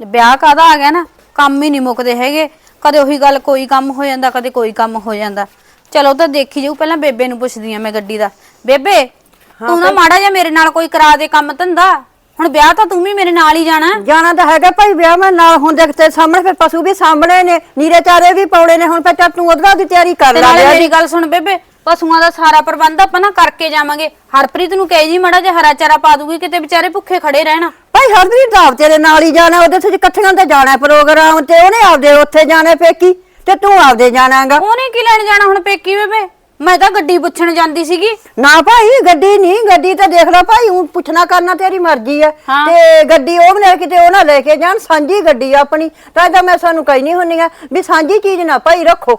ਵਿਆਹ ਕਾਦਾ ਆ ਗਿਆ ਨਾ? ਕੰਮ ਹੀ ਨਹੀਂ ਮੁੱਕਦੇ ਹੈਗੇ। ਕਦੇ ਉਹੀ ਗੱਲ ਕੋਈ ਕੰਮ ਹੋ ਜਾਂਦਾ ਕਦੇ ਕੋਈ ਕੰਮ ਹੋ ਜਾਂਦਾ। ਚਲੋ ਤਾਂ ਦੇਖੀ ਜਾਊ ਪਹਿਲਾਂ ਬੇਬੇ ਨੂੰ ਪੁੱਛਦੀ ਆ ਮੈਂ ਗੱਡੀ ਦਾ। ਬੇਬੇ ਤੂੰ ਨਾ ਮਾੜਾ ਜਿਹਾ ਮੇਰੇ ਨਾਲ ਕੋਈ ਕਰਾ ਦੇ ਕੰਮ ਧੰਦਾ। ਹੁਣ ਵਿਆਹ ਤਾਂ ਤੂੰ ਵੀ ਮੇਰੇ ਨਾਲ ਹੀ ਜਾਣਾ। ਜਾਣਾ ਤਾਂ ਹੈਗਾ ਭਾਈ ਵਿਆਹ ਮੈਂ ਨਾਲ ਹੁਣ ਦੇਖ ਤੇ ਸਾਹਮਣੇ ਫਿਰ ਪਸ਼ੂ ਵੀ ਸਾਹਮਣੇ ਨੇ ਨੀਰੇ ਚਾਰੇ ਵੀ ਪਾਉਣੇ ਨੇ ਹੁਣ ਫਿਰ ਤੂੰ ਉਹਦਾ ਦੀ ਤਿਆਰੀ ਕਰ ਲੈ। ਮੇਰੀ ਗੱਲ ਸੁਣ ਬੇਬੇ ਪਸ਼ੂਆਂ ਦਾ ਸਾਰਾ ਪ੍ਰਬੰਧ ਆਪਾਂ ਨਾ ਕਰਕੇ ਜਾਵਾਂਗੇ। ਹਰਪ੍ਰੀਤ ਨੂੰ ਕਹੇ ਜੀ ਮਾੜਾ ਜਿਹਾ ਹਰਾ ਚਾਰਾ ਪਾ ਦੂਗੀ ਕਿਤੇ ਵਿਚਾਰੇ ਭੁੱਖੇ ਖੜੇ ਰਹਿਣ। ਭਾਈ ਹਰਦੀਪ ਦਾ ਤੇਰੇ ਨਾਲ ਹੀ ਜਾਣਾ ਉਹਦੇ ਤੇ ਇਕੱਠੀਆਂ ਤੇ ਜਾਣਾ ਪ੍ਰੋਗਰਾਮ ਤੇ ਉਹਨੇ ਆਪਦੇ ਉੱਥੇ ਜਾਣਾ ਫੇਕੀ ਤੇ ਤੂੰ ਆਪਦੇ ਜਾਣਾਗਾ ਉਹਨੇ ਕੀ ਲੈਣ ਜਾਣਾ ਹੁਣ ਪੇਕੀ ਬੇਬੇ? ਮੈਂ ਤਾਂ ਗੱਡੀ ਪੁੱਛਣ ਜਾਂਦੀ ਸੀਗੀ। ਨਾ ਭਾਈ ਗੱਡੀ ਨਹੀਂ ਗੱਡੀ ਤਾਂ ਦੇਖ ਲੈ ਭਾਈ ਹੁਣ ਪੁੱਛਣਾ ਕਰਨਾ ਤੇਰੀ ਮਰਜ਼ੀ ਹਾਂ। ਤੇ ਗੱਡੀ ਉਹ ਲੈ ਕਿਤੇ ਉਹ ਨਾ ਲੈ ਕੇ ਜਾਣ ਸਾਂਝੀ ਗੱਡੀ ਆ ਆਪਣੀ ਤਾਂ ਤਾਂ ਮੈਂ ਸਾਨੂੰ ਕਹੀ ਨਹੀਂ ਹੁੰਨੀਆਂ ਵੀ ਸਾਂਝੀ ਚੀਜ਼ ਨਾ ਭਾਈ ਰੱਖੋ।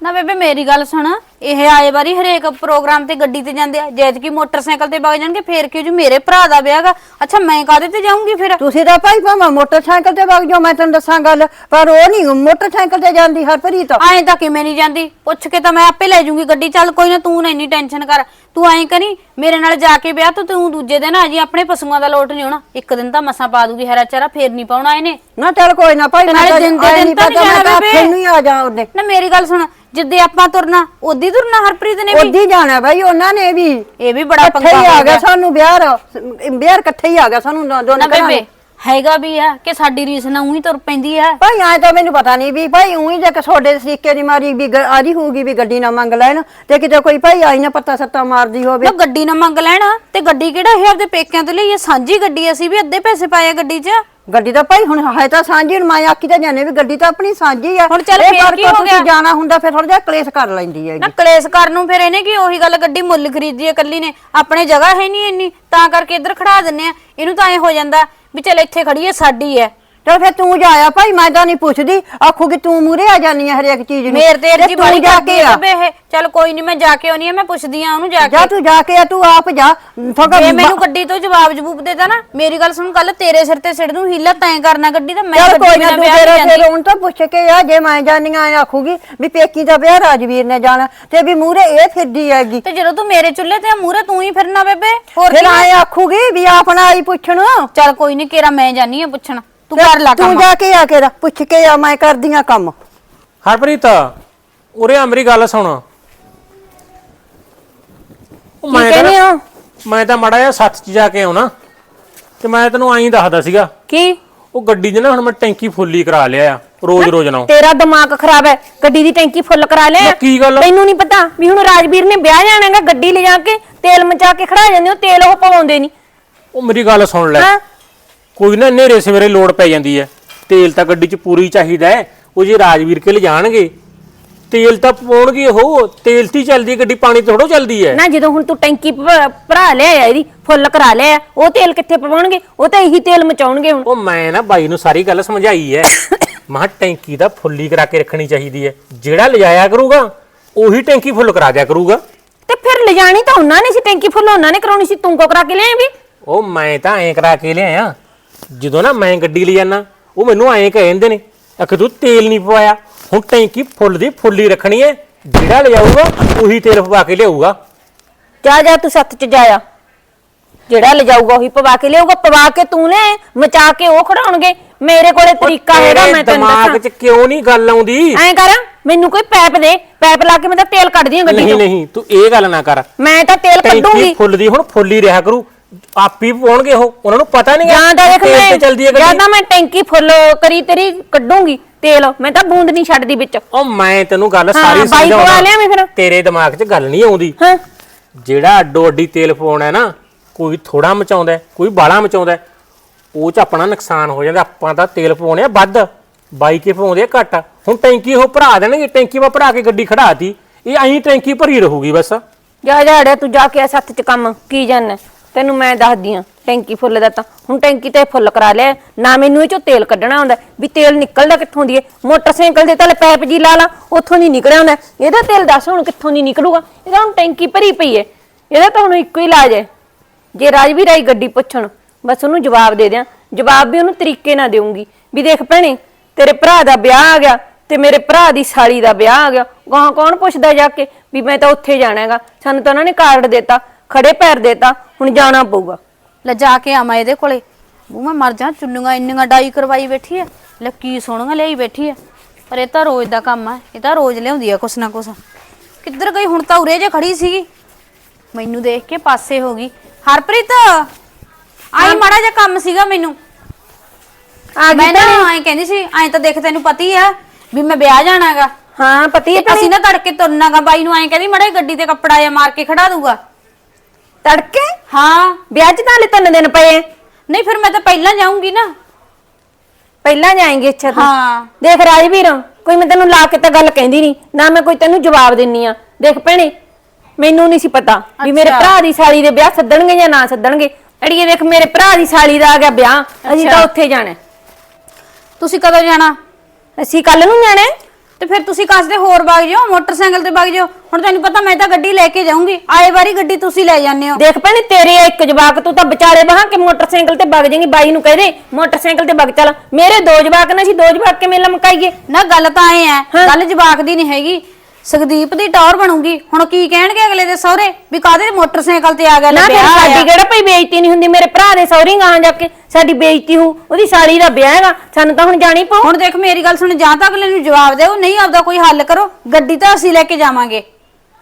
ਨਾ ਬੇਬੇ ਮੇਰੀ ਗੱਲ ਸੁਣ ਇਹ ਆਏ ਵਾਰੀ ਹਰੇਕ ਪ੍ਰੋਗਰਾਮ ਤੇ ਗੱਡੀ ਤੇ ਜਾਂਦੇ ਆ ਜੈਦ ਕੀ ਮੋਟਰਸਾਈਕਲ ਤੇ ਵਗ ਜਾਣਗੇ ਫੇਰ ਕਿਉਂ ਜੀ ਮੇਰੇ ਭਰਾ ਦਾ ਵਿਆਹ ਗਾ? ਅੱਛਾ ਮੈਂ ਕਾਹਦੇ ਤੇ ਜਾਊਂਗੀ ਫਿਰ? ਤੁਸੀਂ ਤਾਂ ਭਾਈ ਭਾਵੇਂ ਮੋਟਰਸਾਈਕਲ ਤੇ ਵਗ ਜਾਓ ਮੈਂ ਤੈਨੂੰ ਦੱਸਾਂ ਗੱਲ ਪਰ ਉਹ ਨਹੀਂ ਮੋਟਰਸਾਈਕਲ ਤੇ ਜਾਂਦੀ ਹਰਪ੍ਰੀਤ। ਐਂ ਤਾਂ ਕਿਵੇਂ ਨਹੀਂ ਜਾਂਦੀ? ਪੁੱਛ ਕੇ ਤਾਂ ਮੈਂ ਆਪੇ ਲੈ ਜਾਊਂਗੀ ਗੱਡੀ ਚੱਲ ਕੋਈ ਨਾ ਤੂੰ ਨਾ ਇੰਨੀ ਟੈਨਸ਼ਨ ਕਰ। ਤੂੰ ਐਂ ਕਰੀ ਮੇਰੇ ਨਾਲ ਜਾ ਕੇ ਵਿਆਹ ਤੋਂ ਤੂੰ ਦੂਜੇ ਦਿਨ ਆ ਜੀ ਆਪਣੇ ਪਸ਼ੂਆਂ ਦਾ ਲੋਟ ਨਹੀਂ ਹੋਣਾ ਇੱਕ ਦਿਨ ਤਾਂ ਮਸਾਂ ਪਾ ਦੂਗੀ ਹਰਾ ਚਾਰਾ ਫੇਰ ਨਹੀਂ ਪਾਉਣਾ ਇਹਨੇ। ਨਾ ਚੱਲ ਕੋਈ ਨਾ ਭਾਈ ਤੇ ਨਾਲੇ ਦਿਨ ਦੇ ਦਿਨ ਤਾਂ ਨੀ ਪਤਾ, ਮੈਂ ਜਾਣਾ ਤਾਂ ਬੇਬੇ। ਆਪੇ ਨੂੰ ਹੀ ਆ ਜਾ ਉਹਦੇ। ਨਾ ਮੇਰੀ ਗੱਲ ਸੁਣ ਜਿੱਦੇ ਆਪਾਂ ਤੁਰਨਾ ਉਦੀ ਤੁਰਨਾ ਹਰਪ੍ਰੀਤ ਨੇ ਵੀ। ਉੱਦੀ ਜਾਣਾ ਭਾਈ ਉਹਨਾਂ ਨੇ ਵੀ। ਇਹ ਵੀ ਬੜਾ ਇਕੱਠੇ ਪੰਗਾ ਹੀ ਆ ਹੋ ਗਿਆ ਗਿਆ। ਸਾਨੂੰ ਵਿਆਹ ਵਿਆਹ ਇਕੱਠੇ ਹੀ ਆ ਗਿਆ ਸਾਨੂੰ ਦੋ- ਨਾ ਦੋਨਾਂ ਬੇਬੇ। ਹੈਗਾ ਵੀ ਆ ਕਿ ਸਾਡੀ ਰੀਸ ਨਾ ਉਹੀ ਤੁਰ ਪੈਂਦੀ ਆ। ਭਾਈ ਐ ਤਾਂ ਮੈਨੂੰ ਪਤਾ ਨਹੀਂ ਵੀ ਭਾਈ ਉਹੀ ਜੇ ਕਿ ਤੁਹਾਡੇ ਸਿੱਕੇ ਦੀ ਮਾਰੀ ਵੀ ਗ- ਆਦੀ ਹੋਊਗੀ ਵੀ ਗੱਡੀ ਨਾ ਮੰਗ ਲੈਣ ਤੇ ਕਿਤੇ ਕੋਈ ਭਾਈ ਆਈ ਨਾ ਪੱਤਾ ਸੱਤਾ ਮਾਰਦੀ ਹੋਵੇ। ਨਾ ਗੱਡੀ ਨਾ ਮੰਗ ਲੈਣਾ ਤੇ ਗੱਡੀ ਕਿਹੜਾ ਇਹ ਆਪਦੇ ਪੇਕਿਆਂ ਤੋਂ ਲਈ ਇਹ ਸਾਂਝੀ ਗੱਡੀ ਅਸੀਂ ਵੀ ਅੱਧੇ ਪੈਸੇ ਪਾਏ ਆ ਗੱਡੀ 'ਚ। ਗੱਡੀ ਤਾਂ ਭਾਈ ਹੁਣ ਹੈ ਤਾਂ ਸਾਂਝੀ ਹੁਣ ਮੈਂ ਆਖੀ ਤਾਂ ਜਾਣੇ ਵੀ ਗੱਡੀ ਤਾਂ ਆਪਣੀ ਸਾਂਝੀ ਆ। ਹੁਣ ਚੱਲ ਇਹ ਫੇਰ ਕੀ ਹੋ ਤੁਸੀਂ ਗਿਆ? ਜਾਣਾ ਹੁੰਦਾ ਫਿਰ ਥੋੜਾ ਜਿਹਾ ਕਲੇਸ਼ ਕਰ ਲੈਂਦੀ ਹੈਗੀ। ਨਾ ਕਲੇਸ਼ ਕਰਨ ਨੂੰ ਫਿਰ ਇਹਨੇ ਕੀ ਉਹੀ ਗੱਲ ਗੱਡੀ ਮੁੱਲ ਖਰੀਦੀ ਹੈ ਕੱਲੀ ਨੇ? ਆਪਣੇ ਜਗ੍ਹਾ ਹੈ ਨਹੀਂ ਇੰਨੀ ਤਾਂ ਕਰਕੇ ਇੱਧਰ ਖੜਾ ਦਿੰਨੇ ਆ। ਇਹਨੂੰ ਤਾਂ ਐ ਹੋ ਜਾਂਦਾ ਵੀ ਚੱਲ ਇੱਥੇ ਖੜੀਏ ਸਾਡੀ ਐ। ਚਲ ਫਿਰ ਤੂੰ ਜਾਇਆ ਭਾਈ ਮੈਂ ਤਾਂ ਨਹੀਂ ਪੁੱਛਦੀ। ਆਖੂਗੀ ਤੂੰ ਮੂਰੇ ਆ ਜਾਨੀ ਹੈ ਹਰੇਕ ਚੀਜ਼ ਨੂੰ। ਮੇਰੇ ਤੇ ਤੇ ਤੂੰ ਬੜੀ ਜਾ ਕੇ ਆ। ਆ ਬੇ ਇਹ ਚੱਲ ਕੋਈ ਨਹੀਂ ਮੈਂ ਜਾ ਕੇ ਆਉਣੀ ਆ ਮੈਂ ਪੁੱਛਦੀ ਆ ਉਹਨੂੰ ਜਾ ਜਾ ਕੇ ਤੂੰ ਜਾ ਕੇ ਆ ਤੂੰ ਆਪ ਜਾ। ਥੋੜਾ ਜੇ ਮੈਨੂੰ ਗੱਡੀ ਤੋਂ ਜਵਾਬ ਜਬੂਬ ਦੇਤਾ ਨਾ ਮੇਰੀ ਗੱਲ ਸੁਣ ਕੱਲ ਤੇਰੇ ਸਿਰ ਤੇ ਸਿਰ ਨੂੰ ਹੀਲਾ ਤੈਂ ਕਰਨਾ ਗੱਡੀ ਤਾਂ ਮੈਂ ਚੱਲ ਕੋਈ ਨਾ ਤੂੰ ਵਿਆਹ ਫਿਰ ਹੁਣ ਤਾਂ ਪੁੱਛ ਕੇ ਆ ਜੇ ਮੈਂ ਜਾਨੀਆਂ ਆ ਆਖੂਗੀ ਵੀ ਪੇਕੀ ਦਾ ਵਿਆਹ ਰਾਜਵੀਰ ਨੇ ਜਾਣਾ ਤੇ ਵੀ ਮੂਰੇ ਇਹ ਫਿਰਦੀ ਹੈਗੀ। ਤੇ ਜਦੋਂ ਤੂੰ ਮੇਰੇ ਚੁੱਲ੍ਹੇ ਤੇ ਮੂਰੇ ਤੂੰ ਹੀ ਫਿਰਨਾ ਬੇਬੇ ਹੋਰ ਫਿਰ ਕੀ ਆਏ ਆਖੂਗੀ ਵੀ ਆਪਣਾ ਆਈ ਪੁੱਛਣ। ਚੱਲ ਕੋਈ ਨਹੀਂ ਕੇਰਾ ਮੈਂ ਜਾਨੀ ਆ ਪੁੱਛਣ। ਤੂੰ ਕਰ ਲਾ ਤੂੰ ਕੰਮ। ਜਾ ਕੇ ਆ ਕੇ ਪੁੱਛ ਕੇ ਆ ਮੈਂ ਕਰਦੀਆਂ ਕੰਮ। ਹਰਪ੍ਰੀਤ ਉਰੇ ਆ ਮੇਰੀ ਗੱਲ ਸੁਣ। ਉਹ ਮੈਂ ਤਾਂ ਕਹਿੰਦੇ ਹੋ? ਮੈਂ ਤਾਂ ਮੜਾ ਜਿਹਾ ਸੱਤ ਚ ਜਾ ਕੇ ਆਉਣਾ। ਤੇ ਮੈਂ ਤੈਨੂੰ ਆਈ ਦੱਸਦਾ ਸੀਗਾ। ਕੀ? ਉਹ ਗੱਡੀ 'ਚ ਨਾ ਹੁਣ ਮੈਂ ਟੈਂਕੀ ਫੁੱਲੀ ਕਰਾ ਲਿਆ ਆ ਰੋਜ਼ ਰੋਜ਼ ਨਾ ਤੇਰਾ ਦਿਮਾਗ ਖਰਾਬ ਹੈ ਗੱਡੀ ਦੀ ਟੈਂਕੀ ਫੁੱਲ ਕਰਾ ਲਿਆ ਕੀ ਗੱਲ? ਤੈਨੂੰ ਨਹੀਂ ਪਤਾ ਵੀ ਹੁਣ ਰਾਜਵੀਰ ਨੇ ਵਿਆਹ ਜਾਣਾਗਾ ਗੱਡੀ ਲੈ ਜਾ ਕੇ ਤੇਲ ਮਚਾ ਕੇ ਖੜਾ ਜਾਂਦੇ ਹੋ ਤੇਲ ਉਹ ਪਵਾਉਂਦੇ ਨਹੀਂ ਉਹ ਮੇਰੀ ਗੱਲ ਸੁਣ ਲੈ। ਹਾਂ। ਕੋਈ ਨਾ ਨੇਰੇ ਸਵੇਰੇ ਲੋੜ ਪੈ ਜਾਂਦੀ ਹੈ। ਤੇਲ ਤਾਂ ਗੱਡੀ 'ਚ ਪੂਰੀ ਚਾਹੀਦਾ ਹੈ। ਉਹ ਜੇ ਰਾਜਵੀਰ ਕੇ ਲਿਜਾਣਗੇ ਤੇਲ ਤਾਂ ਪਾਉਣਗੇ ਉਹ। ਤੇਲ ਤੇ ਹੀ ਚੱਲਦੀ ਹੈ ਗੱਡੀ ਪਾਣੀ ਥੋੜੋ ਚੱਲਦੀ ਹੈ। ਨਾ ਜਦੋਂ ਹੁਣ ਤੂੰ ਟੈਂਕੀ ਭ- ਭਰਾ ਲਿਆ ਇਹਦੀ ਫੁੱਲ ਕਰਾ ਲਿਆ ਉਹ ਤੇਲ ਕਿੱਥੇ ਪਵਾਉਣਗੇ? ਉਹ ਤਾਂ ਇਹੀ ਤੇਲ ਮਚਾਉਣਗੇ ਹੁਣ। ਉਹ ਮੈਂ ਨਾ ਬਾਈ ਨੂੰ ਸਾਰੀ ਗੱਲ ਸਮਝਾਈ ਹੈ। ਮਹਾ ਟੈਂਕੀ ਦਾ ਫੁੱਲੀ ਕਰਾ ਕੇ ਰੱਖਣੀ ਚਾਹੀਦੀ ਹੈ। ਜਿਹੜਾ ਲਿਜਾਇਆ ਕਰੂਗਾ ਉਹੀ ਟੈਂਕੀ ਫੁੱਲ ਕਰਾ ਦਿਆ ਕਰੂਗਾ। ਤੇ ਫਿਰ ਲਿਜਾਣੀ ਤਾਂ ਉਹਨਾਂ ਨੇ ਸੀ ਟੈਂਕੀ ਫੁੱਲ ਉਹਨਾਂ ਨੇ ਕਰਾਉਣੀ ਸੀ ਤੂੰ ਕੋ ਕਰਾ ਕੇ ਲਿਆਏ ਵੀ? ਉਹ ਮੈਂ ਤਾਂ ਐਂ ਕਰਾ ਕੇ ਲਿਆਇਆ। ਜਦੋਂ ਨਾ ਮੈਂ ਗੱਡੀ ਲਈ ਜਾਣਾ ਉਹ ਮੈਨੂੰ ਐਂ ਕਹਿੰਦੇ ਨੇ ਅਖ ਤੂੰ ਤੇਲ ਨਹੀਂ ਪਵਾਇਆ ਹੁਣ ਟੈਂਕੀ ਫੁੱਲ ਦੀ ਫੁੱਲੀ ਰੱਖਣੀ ਹੈ ਜਿਹੜਾ ਲਿਜਾਊਗਾ ਉਹੀ ਤੇਲ ਪਵਾ ਕੇ ਲਿਆਊਗਾ। ਜਾ ਜਾ ਤੂੰ ਸੱਤ ਚ ਜਾਇਆ? ਜਿਹੜਾ ਲਿਜਾਊਗਾ ਉਹੀ ਪਵਾ ਕੇ ਲਿਆਊਗਾ ਪਵਾ ਕੇ ਤੂੰ ਨੇ ਮਚਾ ਕੇ ਉਹ ਖੜਾਉਣਗੇ। ਮੇਰੇ ਕੋਲੇ ਤਰੀਕਾ ਹੈਗਾ ਮੈਂ ਤੈਨੂੰ ਦਿਮਾਗ ਦੱਸਾਂ। 'ਚ ਕਿਉਂ ਨਹੀਂ ਗੱਲ ਆਉਂਦੀ? ਐਂ ਕਰ ਮੈਨੂੰ ਕੋਈ ਪੈਪ ਦੇ ਪੈਪ ਲਾ ਕੇ ਮੈਂ ਤਾਂ ਤੇਲ ਕੱਢਦੀ ਹਾਂ ਗੱਡੀ ਨਹੀਂ ਤੋਂ ਨਹੀਂ ਤੂੰ ਇਹ ਗੱਲ ਨਾ ਕਰ। ਮੈਂ ਤਾਂ ਤੇਲ ਟੈਂਕੀ ਕੱਢੂੰਗੀ। ਫੁੱਲ ਦੀ ਹੁਣ ਫੁੱਲੀ ਰਿਹਾ ਕਰੂ। ਆਪੀ ਪਾਉਣਗੇ ਉਹ ਉਹਨਾਂ ਨੂੰ ਪਤਾ ਨਹੀਂ ਜਾਂ ਤਾਂ ਦੇਖ ਮੈਂ ਚੱਲਦੀ ਹੈ ਜਾਂ ਗੱਡੀ ਤਾਂ ਮੈਂ ਟੈਂਕੀ ਫੁੱਲ ਕਰੀ ਤੇਰੀ ਕੱਢੂੰਗੀ ਤੇਲ ਮੈਂ ਤਾਂ ਬੂੰਦ ਨਹੀਂ ਛੱਡਦੀ ਵਿੱਚ। ਉਹ ਮੈਂ ਤੈਨੂੰ ਗੱਲ ਹਾਂ, ਸਾਰੀ ਬਾਈ ਪਵਾ ਸਮਝਾਉਣਾ ਲਿਆਵੇਂ ਫਿਰ। ਤੇਰੇ ਦਿਮਾਗ 'ਚ ਗੱਲ ਨਹੀਂ ਆਉਂਦੀ। ਹਾਂ। ਜਿਹੜਾ ਅੱਡੋ ਅੱਡੀ ਤੇਲ ਪਾਉਣਾ ਹੈ ਨਾ ਕੋਈ ਥੋੜਾ ਮਚਾਉਂਦਾ ਹੈ, ਕੋਈ ਬਾਲਾ ਮਚਾਉਂਦਾ ਹੈ। ਉਹ 'ਚ ਆਪਣਾ ਨੁਕਸਾਨ ਹੋ ਜਾਂਦਾ। ਆਪਾਂ ਤਾਂ ਤੇਲ ਪਵਾਉਣੇ ਆ ਵੱਧ ਬਾਈ ਕੇ ਪਵਾਉਂਦੇ ਆ ਘੱਟ। ਹੁਣ ਟੈਂਕੀ ਉਹ ਭਰਾ ਦੇਣਗੇ ਟੈਂਕੀ ਵਾ ਭਰਾ ਕੇ ਗੱਡੀ ਖੜਾਤੀ ਇਹ ਐਂ ਟੈਂਕੀ ਭਰੀ ਰਹੂਗੀ ਬਸ। ਜਾ ਜਾ ਅੜਿਆ ਤੂੰ ਜਾ ਕੇ ਆ ਸੱਤ ਚ ਕੰਮ ਕੀ ਜਾਣਾ ਤੈਨੂੰ ਮੈਂ ਦੱਸਦੀ ਆ, ਟੈਂਕੀ ਫੁੱਲ ਦਾ ਤਾਂ। ਹੁਣ ਟੈਂਕੀ ਤੇ ਫੁੱਲ ਕਰਾ ਲਿਆ। ਨਾ ਮੈਨੂੰ ਇਹ ਚੋਂ ਤੇਲ ਕੱਢਣਾ ਆਉਂਦਾ ਵੀ ਤੇਲ ਨਿਕਲਦਾ ਕਿੱਥੋਂ ਦੀ ਹੈ ਮੋਟਰਸਾਈਕਲ ਦੇ ਤਲ ਪੈਪ ਜੀ ਲਾ ਲਾ, ਉੱਥੋਂ ਦੀ ਨਿਕਲਿਆ ਹੁੰਦਾ ਇਹਦਾ ਤੇਲ ਦੱਸ ਹੁਣ ਕਿੱਥੋਂ ਦੀ ਨਿਕਲੂਗਾ? ਇਹਦਾ ਹੁਣ ਟੈਂਕੀ ਭਰੀ ਪਈ ਹੈ ਇਹਦਾ ਤਾਂ ਹੁਣ ਇੱਕੋ ਹੀ ਇਲਾਜ ਹੈ ਜੇ ਰਾਜਵੀਰ ਆਈ ਗੱਡੀ ਪੁੱਛਣ, ਬਸ ਉਹਨੂੰ ਜਵਾਬ ਦੇ ਦਿਆਂ। ਜਵਾਬ ਵੀ ਉਹਨੂੰ ਤਰੀਕੇ ਨਾਲ ਦੇਵਾਂਗੀ ਵੀ ਦੇਖ ਭੈਣੇ, ਤੇਰੇ ਭਰਾ ਦਾ ਵਿਆਹ ਆ ਗਿਆ ਤੇ ਮੇਰੇ ਭਰਾ ਦੀ ਸਾਲੀ ਦਾ ਵਿਆਹ ਆ ਗਿਆ। ਗਾਹਾਂ ਕੌਣ ਪੁੱਛਦਾ ਜਾ ਕੇ ਵੀ ਮੈਂ ਤਾਂ ਉੱਥੇ ਜਾਣਾ ਹੈਗਾ। ਸਾਨੂੰ ਤਾਂ ਉਹਨਾਂ ਨੇ ਕਾਰਡ ਦਿੱਤਾ, ਖੜੇ ਪੈਰ ਦਿੱਤਾ। ਹੁਣ ਜਾਣਾ ਪਊਗਾ। ਲੈ ਜਾ ਕੇ ਆਵਾਂ ਇਹਦੇ ਕੋਲੇ। ਉਹ ਮੈਂ ਮਰ ਜਾ ਚੁੰਨੀਆਂ ਇੰਨੀਆਂ ਡਾਈ ਕਰਵਾਈ ਬੈਠੀ ਐ। ਲੈ ਕੀ ਸੋਹਣੀਆਂ ਲਈ ਬੈਠੀ ਐ। ਪਰ ਇਹ ਤਾਂ ਰੋਜ਼ ਦਾ ਕੰਮ ਐ ਇਹ ਤਾਂ ਰੋਜ਼ ਲਿਆਉਂਦੀ ਐ ਕੁਛ ਨਾ ਕੁਛ। ਕਿੱਧਰ ਗਈ? ਹੁਣ ਤਾਂ ਉਰੇ ਜੇ ਖੜੀ ਸੀਗੀ। ਮੈਨੂੰ ਦੇਖ ਕੇ ਪਾਸੇ ਹੋ ਗਈ। ਹਰਪ੍ਰੀਤ! ਆਈ ਮਾੜਾ ਜਿਹਾ ਕੰਮ ਸੀਗਾ ਮੈਨੂੰ। ਆ ਮੈਂ ਗਈ ਨਾ ਤਾਂ ਐਂ ਕਹਿੰਦੀ ਸੀ ਐਂ ਤਾਂ ਦੇਖ ਤੈਨੂੰ ਪਤੀ ਆ ਵੀ ਮੈਂ ਵਿਆਹ ਜਾਣਾਗਾ। ਹਾਂ ਪਤੀ ਹੈ ਅਸੀਂ ਨਾ ਤੜਕੇ ਤੁਰਨਾਗਾ ਬਾਈ ਨੂੰ ਐਂ ਕਹਿੰਦੀ ਮੜੇ ਗੱਡੀ ਤੇ ਕੱਪੜਾ ਜਿਹਾ ਮਾਰ ਕੇ ਖੜਾ ਦੂਗਾ ਤੜਕੇ ਹਾਂ ਵਿਆਹ ਚ ਤਾਂ ਹਲੇ ਤਿੰਨ ਦਿਨ ਪਏ ਐ। ਨਹੀਂ ਫਿਰ ਮੈਂ ਤਾਂ ਪਹਿਲਾਂ ਜਾਊਂਗੀ ਨਾ ਪਹਿਲਾਂ ਜਾਏਂਗੇ ਅੱਛਾ ਤੂੰ ਹਾਂ ਦੇਖ ਰਾਜਵੀਰ ਕੋਈ ਮੈਂ ਤੈਨੂੰ ਲਾ ਕੇ ਤਾਂ ਗੱਲ ਕਹਿੰਦੀ ਨਹੀਂ ਨਾ ਮੈਂ ਕੋਈ ਤੈਨੂੰ ਜਵਾਬ ਦਿੰਨੀ ਆ ਦੇਖ ਭੈਣੇ ਮੈਨੂੰ ਨਹੀਂ ਸੀ ਪਤਾ ਵੀ ਮੇਰੇ ਅੱਛਾ। ਭਰਾ ਦੀ ਸਾਲੀ ਦੇ ਵਿਆਹ ਸੱਦਣਗੇ ਜਾਂ ਨਾ ਸੱਦਣਗੇ ਅੜੀਏ ਦੇਖ ਮੇਰੇ ਭਰਾ ਦੀ ਸਾਲੀ ਦਾ ਆ ਗਿਆ ਵਿਆਹ ਅਸੀਂ ਅੱਛਾ। ਤਾਂ ਉੱਥੇ ਜਾਣਾ ਹੈ। ਤੁਸੀਂ ਕਦੋਂ ਜਾਣਾ ਅਸੀਂ ਕੱਲ ਨੂੰ ਜਾਣਾ ਹੈ। ਤੇ ਫਿਰ ਤੁਸੀਂ ਕੱਸਦੇ ਹੋਰ ਵਗ ਜਾਓ ਮੋਟਰਸਾਈਕਲ ਤੇ ਵਗ ਜਾਓ। ਹੁਣ ਤੈਨੂੰ ਪਤਾ ਮੈਂ ਤਾਂ ਗੱਡੀ ਲੈ ਕੇ ਜਾਊਂਗੀ। ਆਏ ਵਾਰੀ ਗੱਡੀ ਤੁਸੀਂ ਲੈ ਜਾਂਦੇ ਹੋ। ਦੇਖ ਭੈਣੇ ਤੇਰੇ ਇੱਕ ਜਵਾਕ ਤੂੰ ਤਾਂ ਵਿਚਾਲੇ ਬਹਾ ਕੇ ਮੋਟਰਸਾਈਕਲ ਤੇ ਵਗ ਜਾਏਂਗੀ ਬਾਈ ਨੂੰ ਕਹਿ ਦੇ ਮੋਟਰਸਾਈਕਲ ਤੇ ਵਗ ਚੱਲ। ਮੇਰੇ ਦੋ ਜਵਾਕ ਨੇ ਅਸੀਂ ਦੋ ਜਵਾਕ ਕਿਵੇਂ ਲਮਕਾਈਏ? ਨਾ ਗੱਲ ਤਾਂ ਐ ਹੈ। ਗੱਲ ਜਵਾਕ ਦੀ ਨਹੀਂ ਹੈਗੀ। ਸੁਖਦੀਪ ਦੀ ਟੌਰ ਬਣੂਗੀ। ਹੁਣ ਕੀ ਕਹਿਣਗੇ ਅਗਲੇ ਦੇ ਸਹੁਰੇ? ਵੀ ਕਾਹਦੇ ਮੋਟਰਸਾਈਕਲ ਤੇ ਆ ਗਿਆ ਲੈ ਨਾ ਫਿਰ ਵਿਆਹ ਸਾਡੀ। ਕਿਹੜਾ ਭਈ ਬੇਇੱਜ਼ਤੀ ਨਹੀਂ ਹੁੰਦੀ? ਮੇਰੇ ਭਰਾ ਦੇ ਸਹੁਰੀ ਗਾਂ ਜਾ ਕੇ ਸਾਡੀ ਬੇਇੱਜ਼ਤੀ ਹੋ। ਉਹਦੀ ਸਾਲੀ ਦਾ ਵਿਆਹ ਹੈਗਾ। ਸਾਨੂੰ ਤਾਂ ਹੁਣ ਜਾਣੀ ਪਊ। ਹੁਣ ਦੇਖ ਮੇਰੀ ਗੱਲ ਸੁਣ ਜਾਂ ਤਾਂ ਅਗਲੇ ਨੂੰ ਜਵਾਬ ਦਿਓ ਨਹੀਂ ਆਪਦਾ ਕੋਈ ਹੱਲ ਕਰੋ। ਗੱਡੀ ਤਾਂ ਅਸੀਂ ਲੈ ਕੇ ਜਾਵਾਂਗੇ।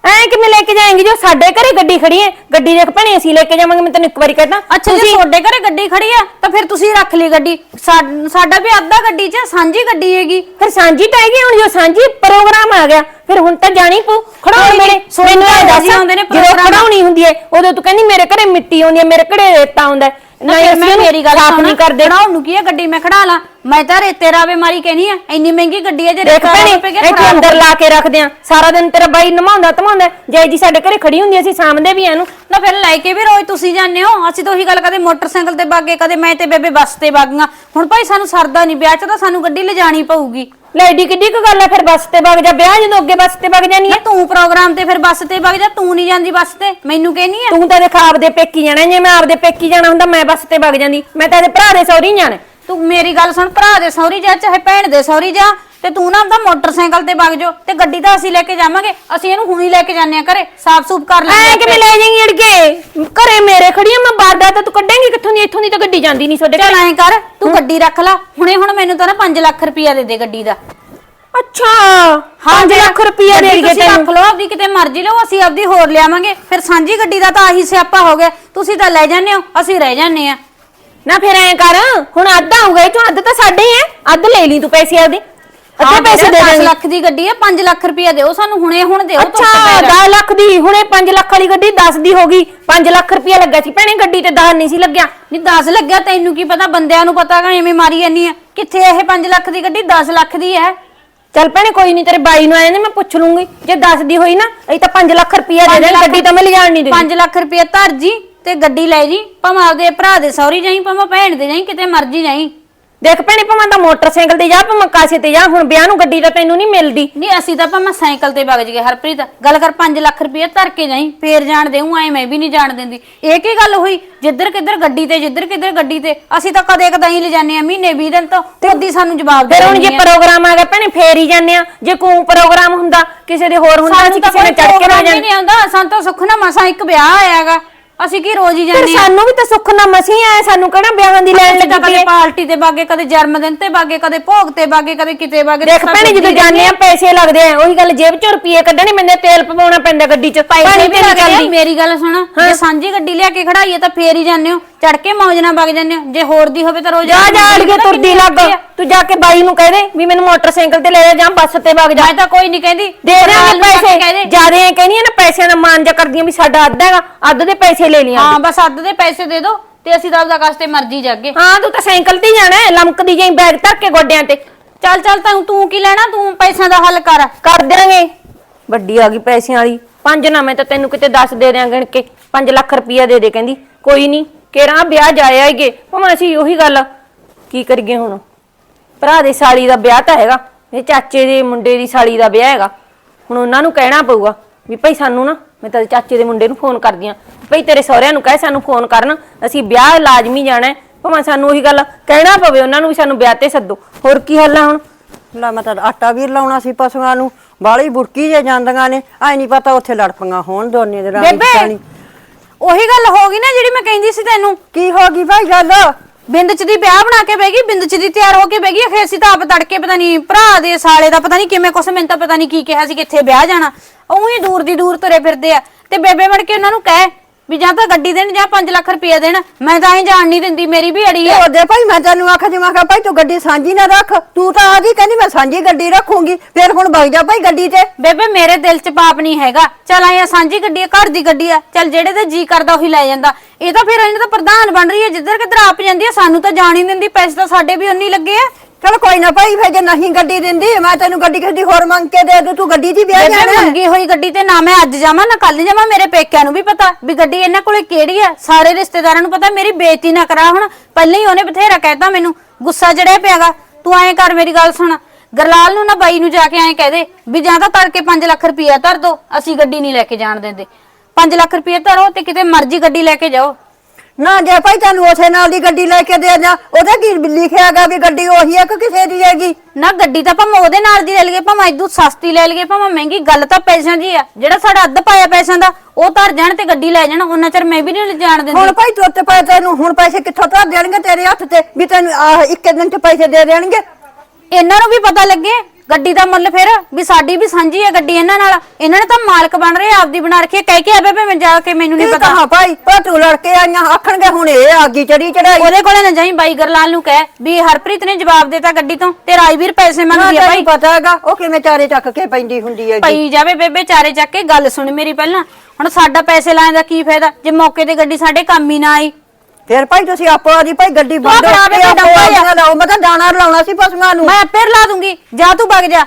ਐ ਕਿਵੇਂ ਲੈ ਕੇ ਜਾਏਂਗੇ? ਜੋ ਸਾਡੇ ਘਰੇ ਗੱਡੀ ਖੜੀ ਹੈ ਗੱਡੀ ਦੇਖ ਭੈਣੇ ਅਸੀਂ ਲੈ ਕੇ ਜਾਵਾਂਗੇ ਮੈਂ ਤੈਨੂੰ ਇੱਕ ਵਾਰੀ ਕਹਿਤਾ। ਅੱਛਾ ਜੇ ਤੁਹਾਡੇ ਘਰੇ ਗੱਡੀ ਖੜੀ ਆ ਤਾਂ ਫਿਰ ਤੁਸੀਂ ਰੱਖ ਲਈ ਗੱਡੀ। ਸਾ- ਸਾਡਾ ਵੀ ਅੱਧਾ ਗੱਡੀ 'ਚ ਸਾਂਝੀ ਗੱਡੀ ਹੈਗੀ। ਫਿਰ ਸਾਂਝੀ ਤਾਂ ਹੈਗੀ ਹੁਣ ਜੋ ਸਾਂਝੀ ਪ੍ਰੋਗਰਾਮ ਆ ਗਿਆ ਫਿਰ ਹੁਣ ਤਾਂ ਜਾਣੀ ਪਊ। ਖੜਾਉਣ ਕੋਈ ਨੀ, ਮੇਰੇ ਸੁਣ ਮੈਨੂੰ ਇਹ ਤਾਂ ਦੱਸ ਜੀ ਆਉਂਦੇ ਨੇ ਜਦੋਂ ਪ੍ਰੋਗਰਾਮ। ਖੜਾਉਣੀ ਹੁੰਦੀ ਹੈ ਉਦੋਂ ਤੂੰ ਕਹਿੰਦੀ ਮੇਰੇ ਘਰੇ ਮਿੱਟੀ ਆਉਂਦੀ ਹੈ ਮੇਰੇ ਘਰੇ ਰੇਤਾ ਆਉਂਦਾ ਹੈ। ਨਾ ਫਿਰ ਮੈਂ ਮੇਰੀ ਗੱਲ ਸਾਫ਼ ਸੁਣ ਨਹੀਂ ਕਰਦੇ। ਖੜਾਉਣ ਨੂੰ ਕੀ ਹੈ ਗੱਡੀ ਮੈਂ ਖੜਾ ਲਾਂ। ਮੈਂ ਤਾਂ ਰੇਤੇ ਰਾਵੇ ਮਾਰੀ ਕਹਿਨੀ ਆ ਇੰਨੀ ਮਹਿੰਗੀ ਗੱਡੀ ਹੈ ਜੇ ਦੇਖ ਭੈਣੇ ਖਰਾਬ ਅੰਦਰ ਲਾ ਕੇ ਰੱਖਦੇ ਆ? ਸਾਰਾ ਦਿਨ ਤੇਰਾ ਬਾਈ ਨਮਾਉਂਦਾ ਧਮਾਉਂਦਾ ਜੈ ਜੀ ਸਾਡੇ ਘਰੇ ਖੜੀ ਹੁੰਦੀ ਅਸੀਂ ਸਾਹਮਣੇ ਵੀ ਆ ਇਹਨੂੰ। ਨਾ ਫਿਰ ਲੈ ਕੇ ਵੀ ਰੋਜ਼ ਤੁਸੀਂ ਜਾਂਦੇ ਹੋ। ਅਸੀਂ ਤਾਂ ਉਹੀ ਗੱਲ ਕਦੇ ਮੋਟਰਸਾਈਕਲ ਤੇ ਬਾਗੇ ਕਦੇ ਮੈਂ ਤੇ ਬੇਬੇ ਬੱਸ ਤੇ ਬਾਗੀਆਂ। ਹੁਣ ਭਾਈ ਸਾਨੂੰ ਸਰਦਾ ਨਹੀਂ ਵਿਆਹ ਚ ਤਾਂ ਸਾਨੂੰ ਗੱਡੀ ਲਿਜਾਣੀ ਪਊਗੀ। ਲੈਡੀ ਕਿੱਡੀ ਕੁ ਗੱਲ ਹੈ ਫਿਰ ਬੱਸ ਤੇ ਵਗ ਜਾ। ਵਿਆਹ ਜਦੋਂ ਅੱਗੇ ਬੱਸ ਤੇ ਵਗ ਜਾਨੀ ਨਾ ਹੈ ਤੂੰ ਪ੍ਰੋਗਰਾਮ ਤੇ ਫਿਰ ਬੱਸ ਤੇ ਵਗ ਜਾ ਤੂੰ ਨਹੀਂ ਜਾਂਦੀ ਬੱਸ ਤੇ। ਮੈਨੂੰ ਕਹਿਨੀ ਆ। ਤੂੰ ਤਾਂ ਦੇਖ ਆਪਦੇ ਪੇਕੀ ਜਾਣਾ ਜੇ ਮੈਂ ਆਪਦੇ ਪੇਕੀ ਜਾਣਾ ਹੁੰਦਾ ਮੈਂ ਬੱਸ ਤੇ ਵਗ ਜਾਂਦੀ। ਮੈਂ ਤਾਂ ਇਹਦੇ ਭਰਾ ਦੇ ਸਹੁਰੀ ਜਾਣਾ ਤੂੰ ਮੇਰੀ ਗੱਲ ਸੁਣ ਭਰਾ ਦੇ ਸਹੁਰੀ ਜਾ ਚਾਹੇ ਭੈਣ ਦੇ ਸਹੁਰੀ ਜਾ ਤੇ ਤੂੰ ਨਾ ਆਪਦਾ ਮੋਟਰਸਾਈਕਲ ਤੇ ਵਗ ਜਾ ਤੇ ਗੱਡੀ ਤਾਂ ਅਸੀਂ ਲੈ ਕੇ ਜਾਵਾਂਗੇ ਅਸੀਂ ਇਹਨੂੰ ਹੁਣੀ ਲੈ ਕੇ ਜਾਂਦੇ ਆ ਘਰੇ ਸਾਫ਼ ਸੂਫ ਕਰ ਐ ਕਿਵੇਂ ਲੈ ਜਾਏਂਗੀ ਅੜਕੇ? ਘਰੇ ਮੇਰੇ ਖੜੀ ਆ ਮੈਂ ਬਾਰਦਾ ਤਾਂ ਤੂੰ ਕੱਢੇਂਗੀ ਕਿੱਥੋਂ ਦੀ ਇੱਥੋਂ ਦੀ ਤਾਂ ਗੱਡੀ ਜਾਂਦੀ ਨਹੀਂ ਤੁਹਾਡੇ ਚੱਲ ਘਰ। ਐਂ ਕਰ ਤੂੰ ਗੱਡੀ ਰੱਖ ਲੈ ਹੁਣੇ ਹੁਣ ਮੈਨੂੰ ਤਾਂ ਨਾ 5 ਲੱਖ ਰੁਪਇਆ ਦੇ ਦੇ ਗੱਡੀ ਦਾ। ਅੱਛਾ 5 ਲੱਖ ਰੁਪਇਆ ਦੇ ਗਏ ਤੈਨੂੰ। ਰੱਖ ਲਓ ਆਪਦੀ ਕਿਤੇ ਮਰਜ਼ੀ ਲਓ ਅਸੀਂ ਆਪਦੀ ਹੋਰ ਲਿਆਵਾਂਗੇ। ਫਿਰ ਸਾਂਝੀ ਗੱਡੀ ਦਾ ਤਾਂ ਆਹੀ ਸਿਆਪਾ ਹੋ ਗਿਆ ਤੁਸੀਂ ਤਾਂ ਲੈ ਜਾਂਦੇ ਹੋ ਅਸੀਂ ਰਹਿ ਜਾਂਦੇ ਆ ਨਾ ਫਿਰ ਐਂ ਕਰ ਹੁਣ ਅੱਧ ਆਊਗਾ ਇਹ ਚੋਂ ਅੱਧ ਤਾਂ ਸਾਡੇ ਹੀ ਐ। ਅੱਧ ਲੈ ਲਈ ਤੂੰ ਪੈਸੇ ਆਪਦੇ। ਅੱਧੇ ਪੈਸੇ ਦੇ 10 ਦੇਂਗੇ ਲੱਖ ਦੀ ਗੱਡੀ ਹੈ 5 ਲੱਖ ਰੁਪਇਆ ਦਿਓ ਸਾਨੂੰ ਹੁਣੇ ਹੁਣ ਦਿਓ ਅੱਛਾ ਪੈ ਰਿਹਾ। 10 ਲੱਖ ਦੀ ਹੁਣੇ 5 ਲੱਖ ਵਾਲੀ ਗੱਡੀ 10 ਦੀ ਹੋ ਗਈ। 5 ਲੱਖ ਰੁਪਇਆ ਲੱਗਾ ਸੀ ਭੈਣੇ ਗੱਡੀ ਤੇ 10 ਨਹੀਂ ਸੀ ਲੱਗਿਆ। ਨਹੀਂ 10 ਲੱਗਿਆ ਤੈਨੂੰ ਕੀ ਪਤਾ ਬੰਦਿਆਂ ਨੂੰ ਪਤਾ ਗਾ ਐਵੇਂ ਮਾਰੀ ਜਾਨੀ ਆ ਕਿੱਥੇ ਇਹ 5 ਲੱਖ ਦੀ ਗੱਡੀ? 10 ਲੱਖ ਦੀ ਹੈ ਚੱਲ ਭੈਣੇ ਕੋਈ ਨਹੀਂ ਤੇਰੇ ਬਾਈ ਨੂੰ ਆਏ ਨੇ ਮੈਂ ਪੁੱਛ ਲੂੰਗੀ। ਜੇ 10 ਦੀ ਹੋਈ ਨਾ ਅਸੀਂ ਤਾਂ 5 ਲੱਖ ਰੁਪਇਆ ਦੇ ਦੇ ਗੱਡੀ ਤਾਂ ਮੈਂ ਲਿਜਾਣ ਨਹੀਂ ਦੇਣੀ। 5 ਲੱਖ ਰੁਪਇਆ ਧਰ ਜੀ। ਤੇ ਗੱਡੀ ਲੈ ਜੀ ਭਾਵੇਂ ਆਪਦੇ ਭਰਾ ਦੇ ਸੌਰੀ ਜਾਈ ਭਾਵੇਂ ਭੈਣ ਦੇ ਜਾਈ ਕਿਤੇ ਮਰਜ਼ੀ ਜਾਈ। ਦੇਖ ਭੈਣੇ ਭਾਵੇਂ ਤਾਂ ਮੋਟਰਸਾਈਕਲ ਤੇ ਜਾ ਭਾਵੇਂ ਕਾਸੇ ਤੇ ਜਾ ਹੁਣ ਵਿਆਹ ਨੂੰ ਗੱਡੀ ਤਾਂ ਤੈਨੂੰ ਨਹੀਂ ਮਿਲਦੀ। ਨਹੀਂ ਅਸੀਂ ਤਾਂ ਭਾਵੇਂ ਸਾਈਕਲ ਤੇ ਵਗ ਜਗੇ ਹਰਪ੍ਰੀਤ ਗੱਲ ਕਰ 5 ਲੱਖ ਰੁਪਇਆ ਧਰ ਕੇ ਜਾਈ ਫੇਰ ਜਾਣ ਦੇਉ ਐ ਮੈਂ ਵੀ ਨਹੀਂ ਜਾਣ ਦਿੰਦੀ। ਇਹ ਕੀ ਗੱਲ ਹੋਈ? ਜਿੱਧਰ ਕਿੱਧਰ ਗੱਡੀ ਤੇ ਜਿੱਧਰ ਕਿੱਧਰ ਗੱਡੀ ਤੇ ਅਸੀਂ ਤਾਂ ਕਦੇ ਕਦਾਈ ਲੈ ਜਾਂਦੇ ਆ ਮਹੀਨੇ 20 ਦਿਨ ਤੋਂ ਉਹਦੀ ਸਾਨੂੰ ਜਵਾਬ ਦੇ ਫਿਰ ਹੁਣ ਜੇ। ਪ੍ਰੋਗਰਾਮ ਆ ਗਿਆ ਭੈਣੇ ਫੇਰ ਹੀ ਜਾਂਦੇ ਆ ਜੇ ਕੋਈ ਪ੍ਰੋਗਰਾਮ ਹੁੰਦਾ ਕਿਸੇ ਦੇ ਹੋਰ ਹੁੰਦਾ ਤਾਂ ਕਿਸੇ ਨੇ ਚੜ ਕੇ ਨਾ ਹੀ ਨਹੀਂ ਆਉਂਦਾ ਸਾਨੂੰ ਤਾਂ ਸੁੱਖ ਨਾ ਮਸਾਂ ਇੱਕ ਵਿਆਹ ਆਇਆਗਾ। ਅਸੀਂ ਕੀ ਰੋਜ਼ ਹੀ ਫਿਰ ਜਾਂਦੇ ਆ ਸਾਨੂੰ ਵੀ ਤਾਂ ਸੁੱਖ ਨਾ ਮਸੀਂ ਆਇਆ ਸਾਨੂੰ ਕਿਹੜਾ ਵਿਆਹਾਂ ਦੀ ਲੈਣ ਲੱਗੀ ਕਦੇ ਹੈ। ਪਾਰਟੀ ਤੇ ਬਾਗੇ ਕਦੇ ਜਨਮ ਦਿਨ ਤੇ ਬਾਗੇ ਕਦੇ ਭੋਗ ਤੇ ਬਾਗੇ ਕਦੇ ਕਿਤੇ ਬਾਗੇ ਦੇਖ ਭੈਣੇ ਜਦੋਂ ਜਾਂਦੇ ਆ ਪੈਸੇ ਲੱਗਦੇ ਆ ਉਹੀ ਗੱਲ ਜੇਬ ਚੋਂ ਰੁਪਏ ਕੱਢਣੇ ਪੈਂਦੇ ਤੇਲ ਪਵਾਉਣਾ ਪੈਂਦਾ ਗੱਡੀ 'ਚ ਪਾਣੀ ਵੀ ਤੇ ਨਹੀਂ ਚੱਲਦੀ। ਮੇਰੀ ਗੱਲ ਸੁਣ ਜੇ ਸਾਂਝੀ ਗੱਡੀ ਲਿਆ ਕੇ ਖੜਾਈਏ ਤਾਂ ਫੇਰ ਹੀ ਜਾਂਦੇ ਹੋ। ਚੜ ਕੇ ਮੌਜ ਨਾਲ ਵਗ ਜਾਂਦੇ ਹੋ। ਜੇ ਹੋਰ ਦੀ ਹੋਵੇ ਤਾਂ ਰੋਜ਼ ਜਾ ਜਾ ਅੜ ਕੇ ਤੁਰਦੀ ਲੱਗ। ਤੂੰ ਜਾ ਕੇ ਬਾਈ ਨੂੰ ਕਹਿ ਦੇ ਵੀ ਮੈਨੂੰ ਮੋਟਰਸਾਈਕਲ ਤੇ ਲੈ ਜਾ ਜਾਂ ਬੱਸ ਤੇ ਵਗ ਜਾ। ਮੈਂ ਤਾਂ ਕੋਈ ਨਹੀਂ ਕਹਿੰਦੀ। ਦੇ ਦੇਣਗੇ ਪੈਸੇ। ਦੇ। ਜਿਆਦੇ ਐ ਕਹਿੰਦੀਆਂ ਨਾ ਪੈਸਿਆਂ ਦਾ ਮਾਨ ਜਾ ਕਰਦੀਆਂ ਵੀ ਸਾਡਾ ਅੱਧ ਹੈਗਾ ਅੱਧ ਦੇ ਪੈਸੇ ਲੈ ਲਿਆ ਹਾਂ ਬਸ ਅੱਧ ਦੇ ਪੈਸੇ ਦੇ ਦਿਓ ਤੇ ਅਸੀਂ ਤਾਂ ਆਪਦਾ ਕਸਤੇ ਮਰਜ਼ੀ ਜਾਗੇ। ਹਾਂ ਤੂੰ ਤਾਂ ਸਾਈਕਲ ਤੇ ਜਾਣਾ ਲਮਕਦੀ ਜਾਈ ਬੈਗ ਧਰ ਕੇ ਗੋਡਿਆਂ ਤੇ। ਚੱਲ ਚੱਲ ਤੂੰ ਤੂੰ ਕੀ ਲੈਣਾ? ਤੂੰ ਪੈਸਿਆਂ ਦਾ ਹੱਲ ਕਰ। ਕਰ ਦਿਆਂਗੇ ਵੱਡੀ ਆ ਗਈ ਪੈਸਿਆਂ ਵਾਲੀ। ਪੰਜ ਨਾ ਮੈਂ ਤਾਂ ਤੈਨੂੰ ਕਿਤੇ 10 ਦੇ ਦਿਆਂ ਗਣ ਕੇ। 5 ਲੱਖ ਰੁਪਇਆ ਦੇ ਦੇ ਕਹਿੰਦੀ। ਕੋਈ ਨਹੀਂ। ਕਿਹੜਾ ਵਿਆਹ ਜਾਇਆ ਹੈਗੇ ਭਾਵੇਂ ਅਸੀਂ ਉਹੀ ਗੱਲ ਕੀ ਕਰੀਏ ਹੁਣ? ਭਰਾ ਦੇ ਸਾਲੀ ਦਾ ਵਿਆਹ ਤਾਂ ਹੈਗਾ ਇਹ ਚਾਚੇ ਦੇ ਮੁੰਡੇ ਦੀ ਸਾਲੀ ਦਾ ਵਿਆਹ ਹੈਗਾ। ਹੁਣ ਉਹਨਾਂ ਨੂੰ ਕਹਿਣਾ ਪਊਗਾ ਵੀ ਭਾਈ ਸਾਨੂੰ ਨਾ ਮੈਂ ਤਾਂ ਚਾਚੇ ਦੇ ਮੁੰਡੇ ਨੂੰ ਫੋਨ ਕਰਦੀ ਆ। ਭਾਈ ਤੇਰੇ ਸਹੁਰਿਆਂ ਨੂੰ ਕਹਿ ਸਾਨੂੰ ਫੋਨ ਕਰਨ ਅਸੀਂ ਵਿਆਹ ਲਾਜ਼ਮੀ ਜਾਣਾ ਹੈ ਭਾਵੇਂ ਸਾਨੂੰ ਉਹੀ ਗੱਲ ਕਹਿਣਾ ਪਵੇ ਉਹਨਾਂ ਨੂੰ ਵੀ ਸਾਨੂੰ ਵਿਆਹ ਤੇ ਸੱਦੋ। ਹੋਰ ਕੀ ਹੱਲ ਹੈ ਹੁਣ? ਲੈ ਮੈਂ ਤਾਂ ਆਟਾ ਵੀ ਲਾਉਣਾ ਸੀ ਪਸ਼ੂਆਂ ਨੂੰ ਬਾਲੀ ਬੁਰਕੀ ਜੇ ਜਾਂਦੀਆਂ ਨੇ ਐ ਨਹੀਂ ਪਤਾ ਉੱਥੇ ਲੜਪੀਆਂ ਹੋਣ ਦੋਨੇ ਦੇ ਰਾਣੀ ਬੇਬੇ ਉਹੀ ਗੱਲ ਹੋ ਗਈ ਨਾ ਜਿਹੜੀ ਮੈਂ ਕਹਿੰਦੀ ਸੀ ਤੈਨੂੰ। ਕੀ ਹੋ ਗਈ ਭਾਈ ਗੱਲ? ਬਿੰਦ ਚ ਦੀ ਵਿਆਹ ਬਣਾ ਕੇ ਬਹਿ ਗਈ ਬਿੰਦ ਚ ਦੀ ਤਿਆਰ ਹੋ ਕੇ ਬਹਿ ਗਈ ਅਖੇ ਅਸੀਂ ਤਾਂ ਆਪ ਤੜਕੇ ਪਤਾ ਨਹੀਂ ਭਰਾ ਦੇ ਸਾਲੇ ਦਾ ਪਤਾ ਨਹੀਂ ਕਿਵੇਂ ਕੁਛ ਮੈਨੂੰ ਤਾਂ ਪਤਾ ਨਹੀਂ ਕੀ ਕਿਹਾ ਸੀ ਕਿੱਥੇ ਵਿਆਹ ਜਾਣਾ। ਉਹੀ ਦੂਰ ਦੀ ਦੂਰ ਤੁਰੇ ਫਿਰਦੇ ਆ। ਤੇ ਬੇਬੇ ਵੜ ਕੇ ਉਹਨਾਂ ਨੂੰ ਕਹਿ ਵੀ ਜਾਂ ਤਾਂ ਗੱਡੀ ਦੇਣ ਜਾਂ 5 ਲੱਖ ਰੁਪਏ ਦੇਣ ਮੈਂ ਤਾਂ ਐਂ ਜਾਣ ਨਹੀਂ ਦਿੰਦੀ ਮੇਰੀ ਵੀ ਅੜੀ ਆ। ਉਹਦੇ ਭਾਈ ਮੈਂ ਤੈਨੂੰ ਆਖਿਆ ਜੀ ਮੈਂ ਕਿਹਾ ਭਾਈ ਤੂੰ ਗੱਡੀ ਸਾਂਝੀ ਨਾ ਰੱਖ ਤੂੰ ਤਾਂ ਆ ਗਈ ਕਹਿੰਦੀ ਮੈਂ ਸਾਂਝੀ ਗੱਡੀ ਰੱਖੂੰਗੀ ਫਿਰ ਹੁਣ ਵਗ ਜਾ ਭਾਈ ਗੱਡੀ ਤੇ। ਬੇਬੇ ਮੇਰੇ ਦਿਲ 'ਚ ਪਾਪ ਨਹੀਂ ਹੈਗਾ। ਚਲ ਆਇਆ ਸਾਂਝੀ ਗੱਡੀ ਆ ਘਰ ਦੀ ਗੱਡੀ ਆ। ਚਲ ਜਿਹੜੇ ਤੇ ਜੀ ਕਰਦਾ ਉਹੀ ਲੈ ਜਾਂਦਾ। ਇਹ ਤਾਂ ਫਿਰ ਇਹਨਾਂ ਦਾ ਪ੍ਰਧਾਨ ਬਣ ਰਹੀ ਹੈ ਜਿੱਧਰ ਕਿਧਰ ਆਪ ਜਾਂਦੀ ਆ ਸਾਨੂੰ ਤਾਂ ਜਾਣ ਹੀ ਨਹੀਂ ਦਿੰਦੀ ਪੈਸੇ ਤਾਂ ਸਾਡੇ ਵੀ ਉਨੀ ਲੱਗੇ ਆ। ਚਲ ਕੋਈ ਨਾ ਭਾਈ ਜੇ ਨਹੀਂ ਗੱਡੀ ਦਿੰਦੀ ਮੈਂ ਤੈਨੂੰ ਗੱਡੀ ਕਿਸੇ ਦੀ ਹੋਰ ਮੰਗ ਕੇ ਦੇ ਦੂੰ ਤੂੰ ਗੱਡੀ ਹੀ ਵਿਆਹ ਜਾਣਾ। ਹੈ। ਮੰਗੀ ਹੋਈ ਗੱਡੀ ਤੇ ਨਾ ਮੈਂ ਅੱਜ ਜਾਵਾਂ ਨਾ ਕੱਲ ਜਾਵਾਂ ਮੇਰੇ ਪੇਕਿਆਂ ਨੂੰ ਵੀ ਪਤਾ ਵੀ ਗੱਡੀ ਇਹਨਾਂ ਕੋਲੇ ਕਿਹੜੀ ਆ। ਸਾਰੇ ਰਿਸ਼ਤੇਦਾਰਾਂ ਨੂੰ ਪਤਾ ਮੇਰੀ ਬੇਇੱਜ਼ਤੀ ਨਾ ਕਰਾ ਹੁਣ। ਪਹਿਲਾਂ ਹੀ ਉਹਨੇ ਬਥੇਰਾ ਕਹਿਤਾ ਮੈਨੂੰ ਗੁੱਸਾ ਚੜਿਆ ਪਿਆਗਾ। ਤੂੰ ਐਂ ਕਰ ਮੇਰੀ ਗੱਲ ਸੁਣ। ਗਰਲਾਲ ਨੂੰ ਨਾ ਬਾਈ ਨੂੰ ਜਾ ਕੇ ਐਂ ਕਹਿ ਦੇ ਵੀ ਜਾਂ ਤਾਂ ਤੜਕੇ 5 ਲੱਖ ਰੁਪਇਆ ਧਰ ਦੋ ਅਸੀਂ ਗੱਡੀ ਨਹੀਂ ਲੈ ਕੇ ਜਾਣ ਦਿੰਦੇ। 5 ਲੱਖ ਰੁਪਇਆ ਧਰੋ ਤੇ ਕਿਤੇ ਮਰਜ਼ੀ ਗੱਡੀ ਲੈ ਕੇ ਜਾਓ। ਨਾ ਜੇ ਭਾਈ ਤੈਨੂੰ ਉਸੇ ਨਾਲ ਦੀ ਗੱਡੀ ਲੈ ਕੇ ਦੇ ਜਾ ਉਹਦਾ ਕੀ ਲਿਖਿਆਗਾ ਵੀ ਗੱਡੀ ਉਹੀ ਹੈ ਕਿ ਕਿਸੇ ਦੀ ਹੈਗੀ? ਨਾ ਗੱਡੀ ਤਾਂ ਭਾਵੇਂ ਉਹਦੇ ਨਾਲ ਦੀ ਲੈ ਲਈਏ ਭਾਵੇਂ ਇਦੋਂ ਸਸਤੀ ਲੈ ਲਈਏ ਭਾਵੇਂ ਮਹਿੰਗੀ ਗੱਲ ਤਾਂ ਪੈਸਿਆਂ ਦੀ ਆ। ਜਿਹੜਾ ਸਾਡਾ ਅੱਧ ਪਾਇਆ ਪੈਸਿਆਂ ਦਾ ਉਹ ਧਰ ਜਾਣ ਤੇ ਗੱਡੀ ਲੈ ਜਾਣ ਉਹਨਾਂ ਚਿਰ ਮੈਂ ਵੀ ਨਹੀਂ ਜਾਣ ਦਿੰਦੀ। ਹੁਣ ਭਾਈ ਤੂੰ ਤੇ ਪੈ ਤੈਨੂੰ ਹੁਣ ਪੈਸੇ ਕਿੱਥੋਂ ਧਰ ਦੇਣਗੇ ਤੇਰੇ ਹੱਥ ਤੇ ਵੀ ਤੈਨੂੰ ਆਹ ਇੱਕ ਦਿਨ 'ਚ ਪੈਸੇ ਦੇ ਦੇਣਗੇ? ਇਹਨਾਂ ਨੂੰ ਵੀ ਪਤਾ ਲੱਗੇ। ਗੱਡੀ ਦਾ ਮੁੱਲ ਫਿਰ ਵੀ ਸਾਡੀ ਵੀ ਸਾਂਝੀ ਹੈ ਗੱਡੀ ਇਹਨਾਂ ਨਾਲ। ਇਹਨਾਂ ਨੇ ਤਾਂ ਮਾਲਕ ਬਣ ਰਹੇ ਆਪਦੀ ਬਣਾ ਰੱਖੀ ਹੈ। ਕਹਿ ਕੇ ਆਵੇ ਮੈਂ ਜਾ ਕੇ ਮੈਨੂੰ ਨਹੀਂ ਕੀ ਪਤਾ। ਕਹਾਂ ਭਾਈ? ਪਰ ਤੂੰ ਲੜਕੇ ਆਈਆਂ ਆਖਣਗੇ ਹੁਣ ਇਹ ਆ ਗਈ ਚੜੀ ਚੜਾਈ। ਉਹਦੇ ਕੋਲੇ ਨਾ ਜਾਈ ਬਾਈ ਗਰਲਾਲ ਨੂੰ ਕਹਿ ਵੀ ਹਰਪ੍ਰੀਤ ਨੇ ਜਵਾਬ ਦਿੱਤਾ ਗੱਡੀ ਤੋਂ ਤੇ ਰਾਜਵੀਰ ਪੈਸੇ ਮੰਗਦੀ ਆ ਭਾਈ। ਪਤਾ ਹੈਗਾ ਉਹ ਕਿਵੇਂ ਚਾਰੇ ਚੱਕ ਕੇ ਪੈਂਦੀ ਹੁੰਦੀ ਹੈਗੀ ਪਈ ਜਾਵੇ ਬੇਬੇ ਚਾਰੇ ਚੱਕ ਕੇ। ਗੱਲ ਸੁਣ ਮੇਰੀ ਪਹਿਲਾਂ। ਹੁਣ ਸਾਡਾ ਪੈਸੇ ਲਾਉਣ ਦਾ ਕੀ ਫਾਇਦਾ? ਜੇ ਮੌਕੇ ਤੇ ਗੱਡੀ ਸਾਡੇ ਕੰਮ ਹੀ ਨਾ ਆਈ ਫਿਰ ਭਾਈ ਤੁਸੀਂ ਆਪੋ ਆਦੀ ਭਾਈ ਗੱਡੀ ਬੰਦ ਆਪੋ ਡੱਬਾ ਆਪਣਾ ਲਾਓ। ਮੈਂ ਤਾਂ ਦਾਣਾ ਲਾਉਣਾ ਸੀ ਪਸ਼ੂਆਂ ਨੂੰ। ਮੈਂ ਫਿਰ ਲਾ ਦੂੰਗੀ। ਜਾ ਤੂੰ ਵਗ ਜਾ।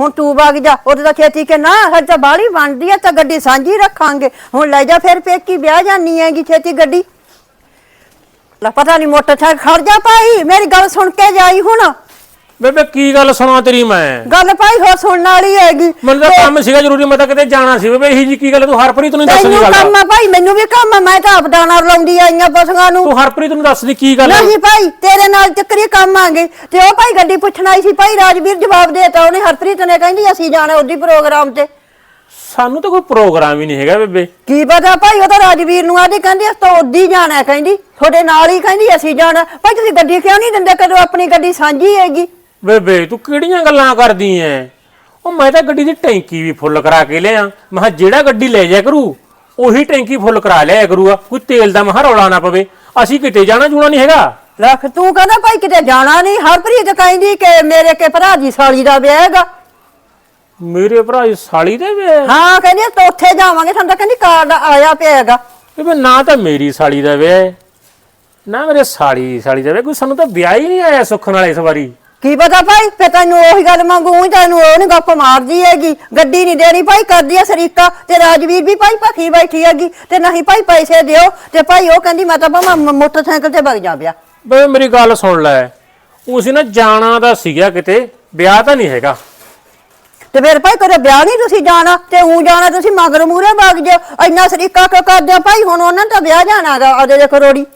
ਹੁਣ ਤੂੰ ਵਗ ਜਾ। ਉਹਦੇ ਤਾਂ ਛੇਤੀ ਕਿ ਨਾ ਹਰ ਤਾਂ ਬਾਹਲੀ ਬਣਦੀ ਆ ਤਾਂ ਗੱਡੀ ਸਾਂਝੀ ਰੱਖਾਂਗੇ। ਹੁਣ ਲੈ ਜਾ ਫਿਰ ਪੇਕੀ ਵਿਆਹ ਜਾਨੀ ਹੈਗੀ ਛੇਤੀ ਗੱਡੀ। ਲੈ ਪਤਾ ਨਹੀਂ ਮੋਟਰਸਾਈਕਲ ਖੜ ਜਾ ਭਾਈ। ਮੇਰੀ ਗੱਲ ਸੁਣ ਕੇ ਜਾਈ ਹੁਣ। ਬੇਬੇ ਕੀ ਗੱਲ ਸੁਣਾ ਤੇਰੀ ਮੈਂ? ਗੱਲ ਭਾਈ ਹੋਰ ਸੁਣਨ ਵਾਲੀ ਹੈਗੀ। ਮੈਨੂੰ ਤਾਂ ਕੰਮ ਸੀਗਾ ਜ਼ਰੂਰੀ ਮੈਂ ਤਾਂ ਕਿਤੇ ਜਾਣਾ ਸੀ ਬੇਬੇ ਇਹੀ ਜੀ ਕੀ ਗੱਲ ਤੂੰ ਹਰਪ੍ਰੀਤ ਨੂੰ ਦੱਸਣੀ ਤੈਨੂੰ ਗੱਲ। ਕੰਮ ਆ ਭਾਈ ਮੈਨੂੰ ਵੀ ਕੰਮ ਆ ਮੈਂ ਤਾਂ ਆਪ ਦਾਣਾ ਲਾਉਂਦੀ ਆਈਆਂ ਪਸ਼ੂਆਂ ਨੂੰ। ਤੂੰ ਹਰਪ੍ਰੀਤ ਨੂੰ ਦੱਸਦੀ ਕੀ ਗੱਲ ਨਹੀਂ ਭਾਈ ਤੇਰੇ ਨਾਲ ਚੱਕਰੀ ਕੰਮ ਆਂਗੇ। ਤੇ ਉਹ ਭਾਈ ਗੱਡੀ ਪੁੱਛਣ ਆਈ ਸੀ ਭਾਈ ਰਾਜਵੀਰ ਜਵਾਬ ਦੇਤਾ ਉਹਨੇ ਹਰਪ੍ਰੀਤ ਨੇ ਕਹਿੰਦੀ ਅਸੀਂ ਜਾਣਾ ਉਹਦੀ ਪ੍ਰੋਗਰਾਮ ਤੇ। ਸਾਨੂੰ ਤਾਂ ਕੋਈ ਪ੍ਰੋਗਰਾਮ ਹੀ ਨਹੀਂ ਹੈਗਾ ਬੇਬੇ। ਕੀ ਪਤਾ ਭਾਈ ਉਹ ਤਾਂ ਰਾਜਵੀਰ ਨੂੰ ਆਦੀ ਕਹਿੰਦੀ ਅਸੀਂ ਤਾਂ ਉੱਦੀ ਜਾਣਾ ਕਹਿੰਦੀ। ਤੁਹਾਡੇ ਨਾਲ ਹੀ ਕਹਿੰਦੀ ਅਸੀਂ ਜਾਣਾ। ਭਾਈ ਤੁਸੀਂ ਗੱਡੀ ਕਿਉਂ ਨਹੀਂ ਦਿੰਦੇ ਕਦੋਂ ਆਪਣੀ ਗੱਡੀ ਸਾਂਝੀ ਹੈਗੀ? ਬੇਬੇ ਤੂੰ ਕਿਹੜੀਆਂ ਗੱਲਾਂ ਕਰਦੀ ਐ? ਉਹ ਮੈਂ ਤਾਂ ਗੱਡੀ ਦੀ ਟੈਂਕੀ ਵੀ ਫੁੱਲ ਕਰਾ ਕੇ ਲਿਆ ਮੈਂ ਕਿਹਾ ਜਿਹੜਾ ਗੱਡੀ ਲੈ ਜਾ ਕਰੂ ਉਹੀ ਟੈਂਕੀ ਫੁੱਲ ਕਰਾ ਲਿਆ ਕਰੂਗਾ। ਕੋਈ ਤੇਲ ਦਾ ਮਹਾ ਰੌਲਾ ਨਾ ਪਵੇ। ਅਸੀਂ ਕਿਤੇ ਜਾਣਾ ਜੂਣਾ ਨਹੀਂ ਹੈਗਾ? ਰੱਖ ਤੂੰ ਕਹਿੰਦਾ ਭਾਈ ਕਿਤੇ ਜਾਣਾ ਨਹੀਂ। ਹਰਪ੍ਰੀਤ ਕਹਿੰਦੀ ਕਿ ਮੇਰੇ ਕੇ ਭਰਾ ਦੀ ਸਾਲੀ ਦਾ ਵਿਆਹ ਹੈਗਾ। ਮੇਰੇ ਭਰਾ ਦੀ ਸਾਲੀ ਦੇ ਵੇ ਹਾਂ ਕਹਿੰਦੀ ਅਸੀਂ ਉੱਥੇ ਜਾਵਾਂਗੇ। ਸਾਨੂੰ ਤਾਂ ਕਹਿੰਦੀ ਕਾਰਡ ਆਇਆ ਪਿਆ ਹੈਗਾ। ਬੇਬੇ ਨਾ ਤਾਂ ਮੇਰੀ ਸਾਲੀ ਦਾ ਵਿਆਹ ਹੈ, ਨਾ ਮੇਰੇ ਸਾਲੀ ਦੀ ਸਾਲੀ ਦਾ ਵਿਆਹ। ਕੋਈ ਸਾਨੂੰ ਤਾਂ ਵਿਆਹ ਹੀ ਨਹੀਂ ਆਇਆ ਸੁੱਖ ਨਾਲ ਇਸ ਵਾਰੀ। ਕੀ ਪਤਾ ਭਾਈ? ਫੇ ਤੈਨੂੰ ਉਹੀ ਗੱਲ ਮੰਗੂ ਊਂ ਤੈਨੂੰ ਉਹ ਨੀ ਗੱਪ ਮਾਰਦੀ ਹੈਗੀ। ਗੱਡੀ ਨਹੀਂ ਦੇਣੀ ਭਾਈ ਕਰਦੀ ਆ ਸਰੀਕਾ। ਤੇ ਰਾਜਵੀਰ ਵੀ ਭਾਈ ਭੱਖੀ ਬੈਠੀ ਹੈਗੀ। ਤੇ ਨਹੀਂ ਭਾਈ ਪੈਸੇ ਦਿਓ। ਤੇ ਭਾਈ ਉਹ ਕਹਿੰਦੀ ਮੈਂ ਤਾਂ ਭਾਵੇਂ ਮ- ਮੋਟਰਸਾਈਕਲ ਤੇ ਵਗ ਜਾ ਪਿਆ। ਬੇਬੇ ਮੇਰੀ ਗੱਲ ਸੁਣ ਲੈ। ਉਸ ਨੇ ਜਾਣਾ ਤਾਂ ਸੀਗਾ ਕਿਤੇ ਵਿਆਹ ਤਾਂ ਨਹੀਂ ਹੈਗਾ। ਤੇ ਫਿਰ ਭਾਈ ਕਦੇ ਵਿਆਹ ਨਹੀਂ ਤੁਸੀਂ ਜਾਣਾ? ਤੇ ਉਹ ਜਾਣਾ ਤੁਸੀਂ ਮਗਰ ਮੂਰੇ ਵਗ ਜਾਓ। ਇੰਨਾ ਸਰੀਕਾ ਕਿਉਂ ਕਰਦੇ ਆ ਭਾਈ? ਹੁਣ ਉਹਨਾਂ ਤਾਂ ਵਿਆਹ ਜਾਣਾਗਾ ਉਹਦੇ ਦੇ ਕਰੋੜੀ।